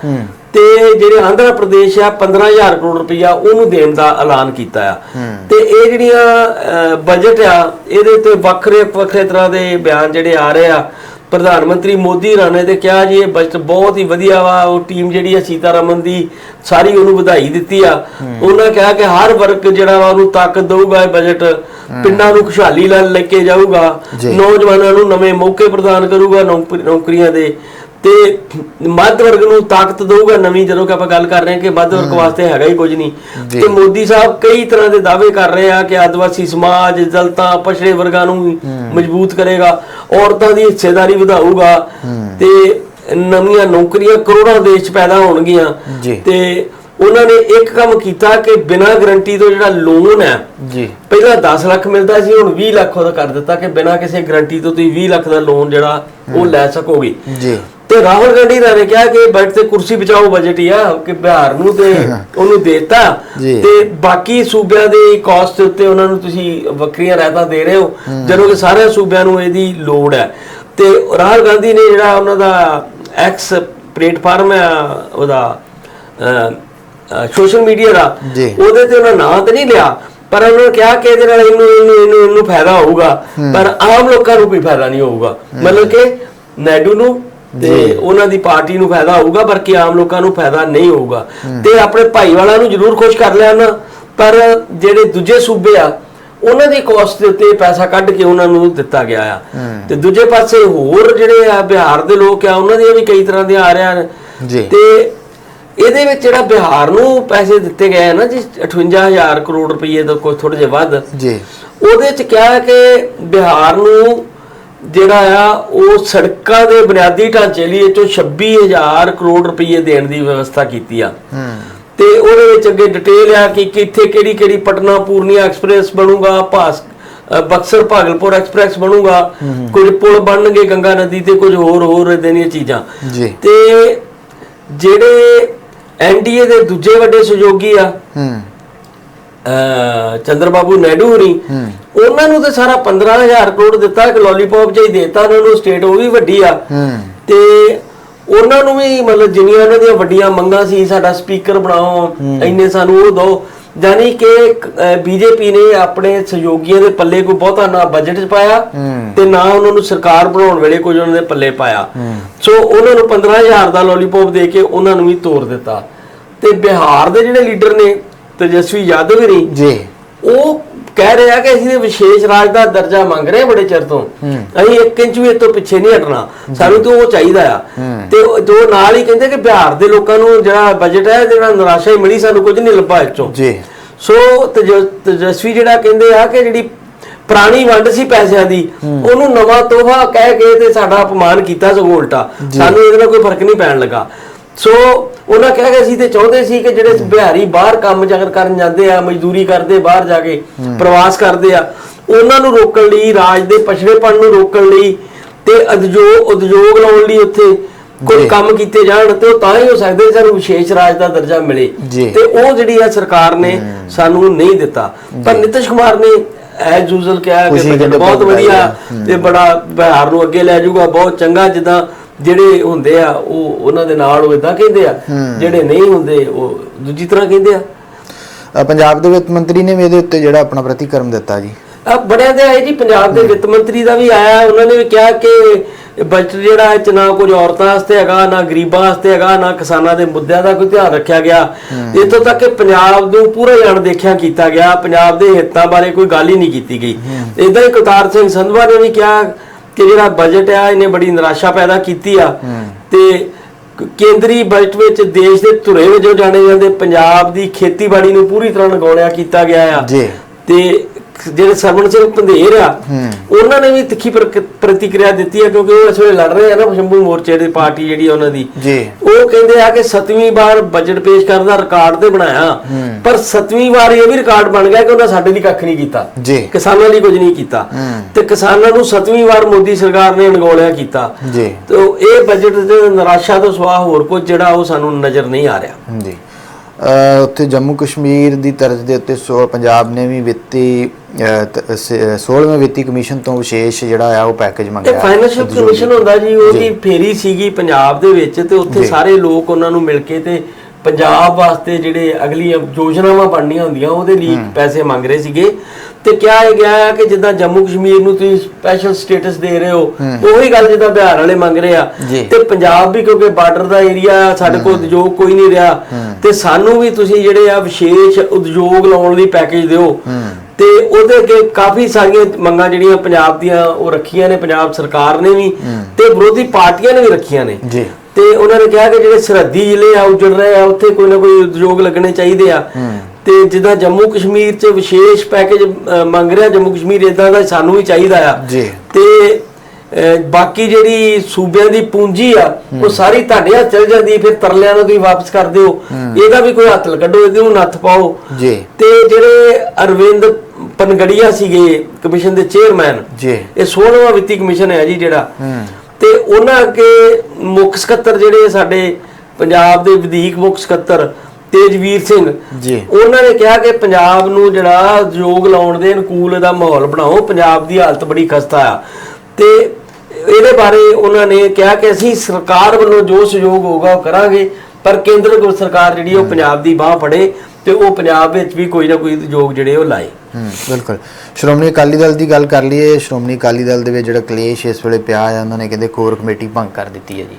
ਤੇ ਤੇ ਜਿਹੜੇ ਆਂਧਰਾ ਪ੍ਰਦੇਸ਼ ਆ 15000 ਕਰੋੜ ਰੁਪਇਆ ਉਹਨੂੰ ਦੇਣ ਦਾ ਐਲਾਨ ਕੀਤਾ ਆ। ਤੇ ਇਹ ਜਿਹੜੀਆਂ ਬਜਟ ਆ ਇਹਦੇ ਤੇ ਵੱਖਰੇ ਵੱਖਰੇ ਤਰ੍ਹਾਂ ਦੇ ਬਿਆਨ ਜਿਹੜੇ ਆ ਰਹੇ ਆ ਪ੍ਰਧਾਨ ਮੰਤਰੀ ਮੋਦੀ ਰਾਣੇ ਤੇ ਕਿਹਾ ਜੀ ਇਹ ਬਜਟ ਬਹੁਤ ਹੀ ਵਧੀਆ ਵਾ ਉਹ ਟੀਮ ਜਿਹੜੀ ਆ ਸੀਤਾਰਮਨ ਦੀ ਸਾਰੀ ਉਹਨੂੰ ਵਧਾਈ ਦਿੱਤੀ ਆ। ਉਹਨਾਂ ਕਿਹਾ ਕਿ ਹਰ ਵਰਗ ਜਿਹੜਾ ਵਾ ਉਹਨੂੰ ਤਾਕਤ ਦਊਗਾ ਇਹ ਬਜਟ ਪਿੰਡਾਂ ਨੂੰ ਖੁਸ਼ਹਾਲੀ ਨਾਲ ਲੈ ਕੇ ਜਾਊਗਾ। ਨੌਜਵਾਨਾਂ ਨੂੰ ਨਵੇਂ ਮੌਕੇ ਪ੍ਰਦਾਨ ਕਰੂਗਾ ਨੌਕਰੀ- ਨੌਕਰੀਆਂ ਦੇ। ਤੇ ਮੱਧ ਵਰਗ ਨੂੰ ਤਾਕਤ ਦਊਗਾ ਨਵੀਂ ਜਦੋਂ ਕਿ ਆਪਾਂ ਗੱਲ ਕਰ ਰਹੇ ਹਾਂ ਕਿ ਮੱਧ ਵਰਗ ਵਾਸਤੇ ਹੈਗਾ ਹੀ ਕੁਝ ਨਹੀਂ। ਤੇ ਮੋਦੀ ਸਾਹਿਬ ਕਈ ਤਰ੍ਹਾਂ ਦੇ ਦਾਅਵੇ ਕਰ ਰਹੇ ਆ ਕਿ ਆਦਿਵਾਸੀ ਸਮਾਜ ਦਲਤਾਂ ਪਛੜੇ ਵਰਗਾਂ ਨੂੰ ਮਜ਼ਬੂਤ ਕਰੇਗਾ ਔਰਤਾਂ ਦੀ ਹਿੱਸੇਦਾਰੀ ਵਧਾਊਗਾ ਤੇ ਨਵੀਆਂ ਨੌਕਰੀਆਂ ਕਰੋੜਾਂ ਦੇਸ਼ 'ਚ ਪੈਦਾ ਹੋਣਗੀਆਂ। ਤੇ ਉਹਨਾਂ ਨੇ ਇੱਕ ਕੰਮ ਕੀਤਾ ਕਿ ਬਿਨਾਂ ਗਰੰਟੀ ਤੋਂ ਜਿਹੜਾ ਲੋਨ ਹੈ ਜੀ। ਪਹਿਲਾਂ 10 ਲੱਖ ਮਿਲਦਾ ਸੀ ਹੁਣ 20 ਲੱਖ ਉਹਦਾ ਕਰ ਦਿੱਤਾ ਕਿ ਬਿਨਾਂ ਕਿਸੇ ਗਾਰੰਟੀ ਤੋਂ ਤੁਸੀਂ 20 ਲੱਖ ਦਾ ਲੋਨ ਜਿਹੜਾ ਉਹ ਲੈ ਸਕੋਗੇ। ਜੀ। ਤੇ ਰਾਹੁਲ ਗਾਂਧੀ ਨੇ ਕਿਹਾ ਕਿ ਬਜਟ ਤੇ ਕੁਰਸੀ ਬਚਾਓ ਬਜਟ ਹੀ ਆ ਕਿ ਬਿਹਾਰ ਨੂੰ ਤੇ ਉਹਨੂੰ ਦੇਤਾ। ਤੇ ਬਾਕੀ ਸੂਬਿਆਂ ਦੇ ਕਾਸਟ ਉੱਤੇ ਉਹਨਾਂ ਨੂੰ ਤੁਸੀਂ ਵੱਖਰੀਆਂ ਰਹਿਤਾਂ ਦੇ ਰਹੇ ਹੋ ਜਦੋਂ ਕਿ ਸਾਰੇ ਸੂਬਿਆਂ ਨੂੰ ਇਹਦੀ ਲੋੜ ਹੈ। ਤੇ ਰਾਹੁਲ ਗਾਂਧੀ ਨੇ ਜਿਹੜਾ ਉਹਨਾਂ ਦਾ ਐਕਸ ਪਲੇਟਫਾਰਮ ਹੈ ਉਹਦਾ ਸੋਸ਼ਲ ਮੀਡੀਆ ਦਾ। ਉਹਦੇ ਤੇ ਉਹਨਾਂ ਨਾਂ ਤੇ ਨਹੀਂ ਲਿਆ ਪਰ ਉਹਨਾਂ ਨੇ ਕਿਹਾ ਕਿ ਇਹਦੇ ਨਾਲ ਇਹਨੂੰ ਇਹਨੂੰ ਇਹਨੂੰ ਫਾਇਦਾ ਹੋਊਗਾ। ਪਰ ਆਮ ਲੋਕਾਂ ਨੂੰ ਕੋਈ ਫਾਇਦਾ ਨਹੀਂ ਹੋਊਗਾ। ਮਤਲਬ ਕਿ ਨਾਇਡੂ ਨੂੰ ਤੇ ਉਹਨਾਂ ਦੀ ਪਾਰਟੀ ਨੂੰ ਫਾਇਦਾ ਹੋਊਗਾ ਪਰ ਕਿ ਆਮ ਲੋਕਾਂ ਨੂੰ ਫਾਇਦਾ ਨਹੀਂ ਹੋਊਗਾ। ਤੇ ਆਪਣੇ ਭਾਈ ਵਾਲਾਂ ਨੂੰ ਜ਼ਰੂਰ ਖੁਸ਼ ਕਰ ਲਿਆ ਨਾ ਪਰ ਜਿਹੜੇ ਦੂਜੇ ਸੂਬੇ ਆ ਉਹਨਾਂ ਦੀ ਕੋਸਟ ਦੇ ਉੱਤੇ ਪੈਸਾ ਕੱਢ ਕੇ ਉਹਨਾਂ ਨੂੰ ਦਿੱਤਾ ਗਿਆ ਆ। ਤੇ ਦੂਜੇ ਪਾਸੇ ਹੋਰ ਜਿਹੜੇ ਆ ਬਿਹਾਰ ਦੇ ਲੋਕ ਆ ਉਹਨਾਂ ਦੀਆਂ ਵੀ ਕਈ ਤਰ੍ਹਾਂ ਦੀਆਂ ਆ ਰਹੀਆਂ ਨੇ। ਜੀ। ਤੇ ਇਹਦੇ ਵਿੱਚ ਜਿਹੜਾ ਬਿਹਾਰ ਨੂੰ ਪੈਸੇ ਦਿੱਤੇ ਗਏ ਨਾ ਜੀ 58000 ਕਰੋੜ ਰੁਪਏ ਦਾ ਕੋਈ ਥੋੜੇ ਜਿਹਾ ਵੱਧ ਜੀ। ਉਹਦੇ ਚ ਕਿਹਾ ਕਿ ਬਿਹਾਰ ਨੂੰ ਜਿਹੜਾ ਆ ਉਹ ਸੜਕਾਂ ਦੇ ਬੁਨਿਆਦੀ ਢਾਂਚੇ ਲਈ ਇਹ ਚੋਂ 26000 ਕਰੋੜ ਰੁਪਏ ਦੇਣ ਦੀ ਵਿਵਸਥਾ ਕੀਤੀ ਆ। ਤੇ ਉਹਦੇ ਵਿੱਚ ਅੱਗੇ ਡਿਟੇਲ ਆ ਕਿ ਕਿੱਥੇ ਕਿਹੜੀ ਕਿਹੜੀ ਪਟਨਾ ਪੂਰਨੀਆ ਐਕਸਪ੍ਰੈਸ ਬਣੂਗਾ ਭਾਸ ਅ, ਬਕਸਰ ਭਾਗਲਪੁਰ ਐਕਸਪ੍ਰੈਸ ਬਣੂਗਾ। ਕੁਝ ਪੁਲ ਬਣਨਗੇ ਗੰਗਾ ਨਦੀ ਤੇ ਕੁਝ ਹੋਰ ਹੋਰ ਇਦਾਂ ਦੀਆਂ ਚੀਜ਼ਾਂ। ਤੇ ਜਿਹੜੇ ਐਨਡੀਏ ਦੇ ਦੂਜੇ ਵੱਡੇ ਸਹਿਯੋਗੀ ਆ ਚੰਦਰਬਾਬੂ ਨਾਇਡੂ ਹੋਰੀ ਉਹਨਾਂ ਨੂੰ ਤੇ ਸਾਰਾ 15000 ਕਰੋੜ ਦਿੱਤਾ ਇੱਕ ਲੋਲੀਪੌਪ ਜਿਹਾ ਹੀ ਦੇਤਾ ਉਹਨਾਂ ਨੂੰ ਸਟੇਟ ਉਹ ਵੀ ਵੱਡੀ ਆ। ਤੇ ਉਹਨਾਂ ਨੂੰ ਵੀ ਮਤਲਬ ਜਿੰਨੀਆਂ ਉਹਨਾਂ ਦੀਆਂ ਵੱਡੀਆਂ ਮੰਗਾਂ ਸੀ ਸਾਡਾ ਸਪੀਕਰ ਬਣਾਓ ਇੰਨੇ ਸਾਨੂੰ ਉਹ ਦਿਓ। ਜਾਨੀ ਕਿ ਬੀਜੇਪੀ ਨੇ ਆਪਣੇ ਸਹਿਯੋਗੀਆਂ ਦੇ ਪੱਲੇ ਕੋਈ ਬਹੁਤਾ ਨਾ ਬਜਟ ਚ ਪਾਇਆ। ਤੇ ਨਾ ਉਹਨਾਂ ਨੂੰ ਸਰਕਾਰ ਬਣਾਉਣ ਵੇਲੇ ਕੁਝ ਉਹਨਾਂ ਦੇ ਪੱਲੇ ਪਾਇਆ। ਸੋ ਉਹਨਾਂ ਨੂੰ 15000 ਦਾ ਲੋਲੀਪੌਪ ਦੇ ਕੇ ਉਹਨਾਂ ਨੂੰ ਵੀ ਤੋੜ ਦਿੱਤਾ। ਤੇ ਬਿਹਾਰ ਦੇ ਜਿਹੜੇ ਲੀਡਰ ਨੇ ਤੇਜਸਵੀ ਯਾਦਵ ਵੀ ਜੀ। ਉਹ ਕਹਿ ਰਹੇ ਕਿ ਅਸੀਂ ਵਿਸ਼ੇਸ਼ ਰਾਜ ਦਾ ਦਰਜਾ ਮੰਗ ਰਹੇ ਬੜੇ ਚਿਰ ਤੋਂ। ਅਸੀਂ 1 ਇੰਚ ਵੀ ਤੋਂ ਪਿੱਛੇ ਨਹੀਂ ਹਟਣਾ। ਸਾਨੂੰ ਤਾਂ ਉਹ ਚਾਹੀਦਾ ਆ। ਤੇ ਜੋ ਨਾਲ ਹੀ ਕਹਿੰਦੇ ਕਿ ਬਿਹਾਰ ਦੇ ਲੋਕਾਂ ਨੂੰ ਜਿਹੜਾ ਬਜਟ ਹੈ ਜਿਹੜਾ ਨਿਰਾਸ਼ਾ ਹੀ ਮਿਲੀ ਸਾਨੂੰ ਕੁਝ ਨਹੀਂ ਲੱਭਾ ਚੋਂ ਜੀ। ਸੋ ਤੇਜ- ਤੇਜਸਵੀ ਜਿਹੜਾ ਕਹਿੰਦੇ ਆ ਕਿ ਜਿਹੜੀ ਪੁਰਾਣੀ ਵੰਡ ਸੀ ਪੈਸਿਆਂ ਦੀ ਉਹਨੂੰ ਨਵਾਂ ਤੋਹਫਾ ਕਹਿ ਕੇ ਤੇ ਸਾਡਾ ਅਪਮਾਨ ਕੀਤਾ ਸਗੋਂ ਉਲਟਾ। ਸਾਨੂੰ ਇਹਦੇ ਨਾਲ ਕੋਈ ਫ਼ਰਕ ਨਹੀਂ ਪੈਣ ਲੱਗਾ। ਸੋ ਉਹਨਾਂ ਕਹਿ ਗਏ ਸੀ ਤੇ ਚਾਹੁੰਦੇ ਸੀ ਕਿ ਜਿਹੜੇ ਬਿਹਾਰੀ ਬਾਹਰ ਕੰਮ ਜਾਗਰ ਕਰਨ ਜਾਂਦੇ ਆ ਮਜ਼ਦੂਰੀ ਕਰਦੇ ਬਾਹਰ ਜਾ ਕੇ ਪ੍ਰਵਾਸ ਕਰਦੇ ਆ ਉਹਨਾਂ ਨੂੰ ਰੋਕਣ ਲਈ ਰਾਜ ਦੇ ਪਛੜੇਪਣ ਨੂੰ ਰੋਕਣ ਲਈ ਤੇ ਉਦਯੋਗ ਉਦਯੋਗ ਲਾਉਣ ਲਈ ਉੱਥੇ ਕੋਈ। ਕੰਮ ਕੀਤੇ ਜਾਣ ਤੇ ਉਹ ਤਾਂ ਹੀ ਹੋ ਸਕਦੇ ਸਾਨੂੰ ਵਿਸ਼ੇਸ਼ ਰਾਜ ਦਾ ਦਰਜਾ ਮਿਲੇ। ਤੇ ਉਹ ਜਿਹੜੀ ਆ ਸਰਕਾਰ ਨੇ ਸਾਨੂੰ ਨਹੀਂ ਦਿੱਤਾ। ਪਰ ਨਿਤਿਸ਼ ਕੁਮਾਰ ਨੇ ਐਜ਼ ਯੂਜ਼ਲ ਕਿਹਾ ਕਿ ਬਹੁਤ ਵਧੀਆ। ਤੇ ਬੜਾ ਬਿਹਾਰ ਨੂੰ ਅੱਗੇ ਲੈ ਜਾਊਗਾ ਬਹੁਤ ਚੰਗਾ ਜਿੱਦਾਂ ਜਿਹੜੇ ਹੁੰਦੇ ਆ ਉਹ ਉਹਨਾਂ ਦੇ ਨਾਲ ਉਹ ਇਦਾਂ ਕਹਿੰਦੇ ਆ ਜਿਹੜੇ ਨਹੀਂ ਹੁੰਦੇ ਉਹ ਦੂਜੀ ਤਰ੍ਹਾਂ ਕਹਿੰਦੇ ਆ। ਪੰਜਾਬ ਦੇ ਵਿੱਤ ਮੰਤਰੀ ਨੇ ਵੀ ਇਹਦੇ ਉੱਤੇ ਜਿਹੜਾ ਆਪਣਾ ਪ੍ਰਤੀਕਰਮ ਦਿੱਤਾ ਜੀ। ਆ ਬੜਿਆਂ ਦੇ ਆਏ ਜੀ ਪੰਜਾਬ ਦੇ ਵਿੱਤ ਮੰਤਰੀ ਦਾ ਵੀ ਆਇਆ ਉਹਨਾਂ ਨੇ ਵੀ ਕਿਹਾ ਕਿ ਬਜਟ ਜਿਹੜਾ ਇਹ ਚ ਨਾ ਕੁਝ ਔਰਤਾਂ ਵਾਸਤੇ ਹੈਗਾ ਨਾ ਗਰੀਬਾਂ ਵਾਸਤੇ ਹੈਗਾ ਨਾ ਕਿਸਾਨਾਂ ਦੇ ਮੁੱਦਿਆਂ ਦਾ ਕੋਈ ਧਿਆਨ ਰੱਖਿਆ ਗਿਆ। ਇੱਥੋਂ ਤੱਕ ਕਿ ਪੰਜਾਬ ਨੂੰ ਪੂਰਾ ਹੀ ਅਣਦੇਖਿਆ ਕੀਤਾ ਗਿਆ ਪੰਜਾਬ ਦੇ ਹਿੱਤਾਂ ਬਾਰੇ ਕੋਈ ਗੱਲ ਹੀ ਨਹੀਂ ਕੀਤੀ ਗਈ। ਇਦਾਂ ਹੀ ਕਰਤਾਰ ਸਿੰਘ ਸੰਧਵਾ ਨੇ ਵੀ ਕਿਹਾ ਕਿ ਜਿਹੜਾ ਬਜਟ ਆ ਇਹਨੇ ਬੜੀ ਨਿਰਾਸ਼ਾ ਪੈਦਾ ਕੀਤੀ ਆ। ਤੇ ਕੇਂਦਰੀ ਬਜਟ ਵਿੱਚ ਦੇਸ਼ ਦੇ ਧੁਰੇ ਵਜੋਂ ਜਾਣੇ ਜਾਂਦੇ ਪੰਜਾਬ ਦੀ ਖੇਤੀਬਾੜੀ ਨੂੰ ਪੂਰੀ ਤਰ੍ਹਾਂ ਨਗੌਲਿਆ ਕੀਤਾ ਗਿਆ ਆ। ਜੀ। ਤੇ ਜਿਹੜੇ ਸਰਵਣ ਸਿੰਘ ਪੰਧੇਰ ਆ ਉਹਨਾਂ ਨੇ ਵੀ ਤਿੱਖੀ ਪ੍ਰਤੀਕਿਰਿਆ ਦਿੱਤੀ ਹੈ ਕਿਉਂਕਿ ਉਹ ਇਸ ਵੇਲੇ ਲੜ ਰਹੇ ਆ ਨਾ ਸ਼ੰਭੂ ਮੋਰਚੇ ਦੀ ਪਾਰਟੀ ਜਿਹੜੀ ਉਹਨਾਂ ਦੀ। ਉਹ ਕਹਿੰਦੇ ਆ ਕਿ ਸੱਤਵੀਂ ਵਾਰ ਬਜਟ ਪੇਸ਼ ਕਰਨ ਦਾ ਰਿਕਾਰਡ ਤੇ ਬਣਾਇਆ। ਪਰ ਸੱਤਵੀਂ ਵਾਰ ਇਹ ਵੀ ਰਿਕਾਰਡ ਬਣ ਗਿਆ ਕਿ ਉਹਨਾਂ ਸਾਡੇ ਲਈ ਕੱਖ ਨਹੀਂ ਕੀਤਾ। ਕਿਸਾਨਾਂ ਲਈ ਕੁਝ ਨਹੀਂ ਕੀਤਾ। ਤੇ ਕਿਸਾਨਾਂ ਨੂੰ ਸੱਤਵੀਂ ਵਾਰ ਮੋਦੀ ਸਰਕਾਰ ਨੇ ਅਣਗੌਲਿਆ ਕੀਤਾ। ਜੀ। ਤੇ ਇਹ ਬਜਟ ਦੇ ਨਿਰਾਸ਼ਾ ਤੋਂ ਸਿਵਾ ਹੋਰ ਕੁਝ ਜਿਹੜਾ ਉਹ ਸਾਨੂੰ ਨਜ਼ਰ ਨਹੀਂ ਆ ਰਿਹਾ। ਜੀ। ਉੱਥੇ ਜੰਮੂ ਕਸ਼ਮੀਰ ਦੀ ਤਰਜ਼ ਦੇ ਉੱਤੇ ਪੰਜਾਬ ਨੇ ਵੀ ਵਿੱਤੀ 16ਵੇਂ ਵਿੱਤੀ ਕਮਿਸ਼ਨ ਤੋਂ ਵਿਸ਼ੇਸ਼ ਜਿਹੜਾ ਆ ਉਹ ਪੈਕੇਜ ਮੰਗਿਆ ਫਾਈਨੈਂਸ਼ੀਅਲ ਉਦਯੋਗ ਕਮਿਸ਼ਨ ਹੁੰਦਾ ਜੀ ਉਹਦੀ। ਫੇਰੀ ਸੀਗੀ ਪੰਜਾਬ ਦੇ ਵਿੱਚ ਤੇ ਉੱਥੇ। ਸਾਰੇ ਲੋਕ ਉਹਨਾਂ ਨੂੰ ਮਿਲ ਕੇ ਤੇ ਪੰਜਾਬ ਵਾਸਤੇ ਜਿਹੜੇ ਅਗਲੀ ਯੋਜਨਾਵਾਂ ਬਣਨੀਆਂ ਹੁੰਦੀਆਂ ਉਹਦੇ ਲਈ ਪੈਸੇ ਮੰਗ ਰਹੇ ਸੀਗੇ ਤੇ ਕਿਹਾ ਇਹ ਗਿਆ ਹੈ ਕਿ ਜਿੱਦਾਂ ਜੰਮੂ ਕਸ਼ਮੀਰ ਨੂੰ ਤੁਸੀਂ ਸਪੈਸ਼ਲ ਸਟੇਟਸ ਦੇ ਰਹੇ ਹੋ ਉਹੀ ਗੱਲ ਜਿੱਦਾਂ ਬਿਹਾਰ ਵਾਲੇ ਮੰਗ ਰਹੇ ਆ। ਤੇ ਪੰਜਾਬ ਵੀ ਕਿਉਂਕਿ ਬਾਰਡਰ ਦਾ ਏਰੀਆ ਸਾਡੇ ਕੋਲ ਉਦਯੋਗ ਕੋਈ ਨਹੀਂ ਰਿਹਾ। ਤੇ ਸਾਨੂੰ ਵੀ ਤੁਸੀਂ ਜਿਹੜੇ ਆ ਵਿਸ਼ੇਸ਼ ਉਦਯੋਗ ਲਾਉਣ ਲਈ ਪੈਕੇਜ ਦਿਓ। ਤੇ ਉਹਦੇ ਅੱਗੇ ਕਾਫੀ ਸਾਰੀਆਂ ਮੰਗਾਂ ਜਿਹੜੀਆਂ ਪੰਜਾਬ ਦੀਆਂ ਉਹ ਰੱਖੀਆਂ ਨੇ ਪੰਜਾਬ ਸਰਕਾਰ ਨੇ ਵੀ ਤੇ ਵਿਰੋਧੀ ਪਾਰਟੀਆਂ ਨੇ ਵੀ ਰੱਖੀਆਂ ਨੇ। ਜੀ। ਤੇ ਉਹਨਾਂ ਨੇ ਕਿਹਾ ਕਿ ਜਿਹੜੇ ਸਰਹੱਦੀ ਜ਼ਿਲ੍ਹੇ ਆ ਉਜੜ ਰਹੇ ਆ ਉੱਥੇ ਕੋਈ ਨਾ ਕੋਈ ਉਦਯੋਗ ਲੱਗਣੇ ਚਾਹੀਦੇ ਆ। ਤੇ ਜਿੱਦਾਂ ਜੰਮੂ ਕਸ਼ਮੀਰ 'ਚ ਵਿਸ਼ੇਸ਼ ਪੈਕੇਜ ਮੰਗ ਰਿਹਾ ਜੰਮੂ ਕਸ਼ਮੀਰ ਇਦਾਂ ਦਾ ਸਾਨੂੰ ਵੀ ਚਾਹੀਦਾ ਆ। ਜੀ। ਤੇ ਬਾਕੀ ਜਿਹੜੀ ਸੂਬਿਆਂ ਦੀ ਪੂੰਜੀ ਆ ਉਹ ਸਾਰੀ ਤੁਹਾਡੇ ਹੱਥ ਚਲ ਜਾਂਦੀ ਹੈ, ਫਿਰ ਤਰਲਿਆਂ ਨੂੰ ਤੁਸੀਂ ਵਾਪਸ ਕਰ ਦਿਓ। ਇਹਦਾ ਵੀ ਕੋਈ ਹੱਥ ਕੱਢੋ ਇਹਦੇ ਨੂੰ ਨੱਥ ਪਾਓ। ਜੀ। ਤੇ ਜਿਹੜੇ ਅਰਵਿੰਦ ਪਨਗੜੀਆ ਸੀਗੇ ਕਮਿਸ਼ਨ ਦੇ ਚੇਅਰਮੈਨ ਜੀ। ਇਹ 16ਵਾਂ ਵਿੱਤੀ ਕਮਿਸ਼ਨ ਹੈ ਜੀ ਜਿਹੜਾ। ਤੇ ਉਹਨਾਂ ਅੱਗੇ ਮੁੱਖ ਸਕੱਤਰ ਜਿਹੜੇ ਸਾਡੇ ਪੰਜਾਬ ਦੇ ਵਿਧੀਕ ਮੁੱਖ ਸਕੱਤਰ ਤੇਜਵੀਰ ਸਿੰਘ। ਜੀ। ਉਹਨਾਂ ਨੇ ਕਿਹਾ ਕਿ ਪੰਜਾਬ ਨੂੰ ਜਿਹੜਾ ਉਦਯੋਗ ਲਾਉਣ ਦੇ ਅਨੁਕੂਲ ਦਾ ਮਾਹੌਲ ਬਣਾਓ। ਪੰਜਾਬ ਦੀ ਹਾਲਤ ਬੜੀ ਖਸਤਾ ਆ। ਤੇ ਇਹਦੇ ਬਾਰੇ ਉਹਨਾਂ ਨੇ ਕਿਹਾ ਕਿ ਅਸੀਂ ਸਰਕਾਰ ਵੱਲੋਂ ਜੋ ਸਹਿਯੋਗ ਹੋਗਾ ਉਹ ਕਰਾਂਗੇ ਪਰ ਕੇਂਦਰ ਸਰਕਾਰ ਜਿਹੜੀ ਉਹ ਪੰਜਾਬ ਦੀ ਬਾਹ ਫੜੇ ਤੇ ਉਹ ਪੰਜਾਬ ਵਿੱਚ ਵੀ ਕੋਈ ਨਾ ਕੋਈ ਉਦਯੋਗ ਜਿਹੜੇ ਉਹ ਲਾਏ। ਹੂੰ ਬਿਲਕੁਲ। ਸ਼੍ਰੋਮਣੀ ਅਕਾਲੀ ਦਲ ਦੀ ਗੱਲ ਕਰ ਲਈਏ ਸ਼੍ਰੋਮਣੀ ਅਕਾਲੀ ਦਲ ਦੇ ਵਿੱਚ ਜਿਹੜਾ ਕਲੇਸ਼ ਇਸ ਵੇਲੇ ਪਿਆ ਆ ਉਹਨਾਂ ਨੇ ਕਹਿੰਦੇ ਕੋਰ ਕਮੇਟੀ ਭੰਗ ਕਰ ਦਿੱਤੀ ਹੈ ਜੀ।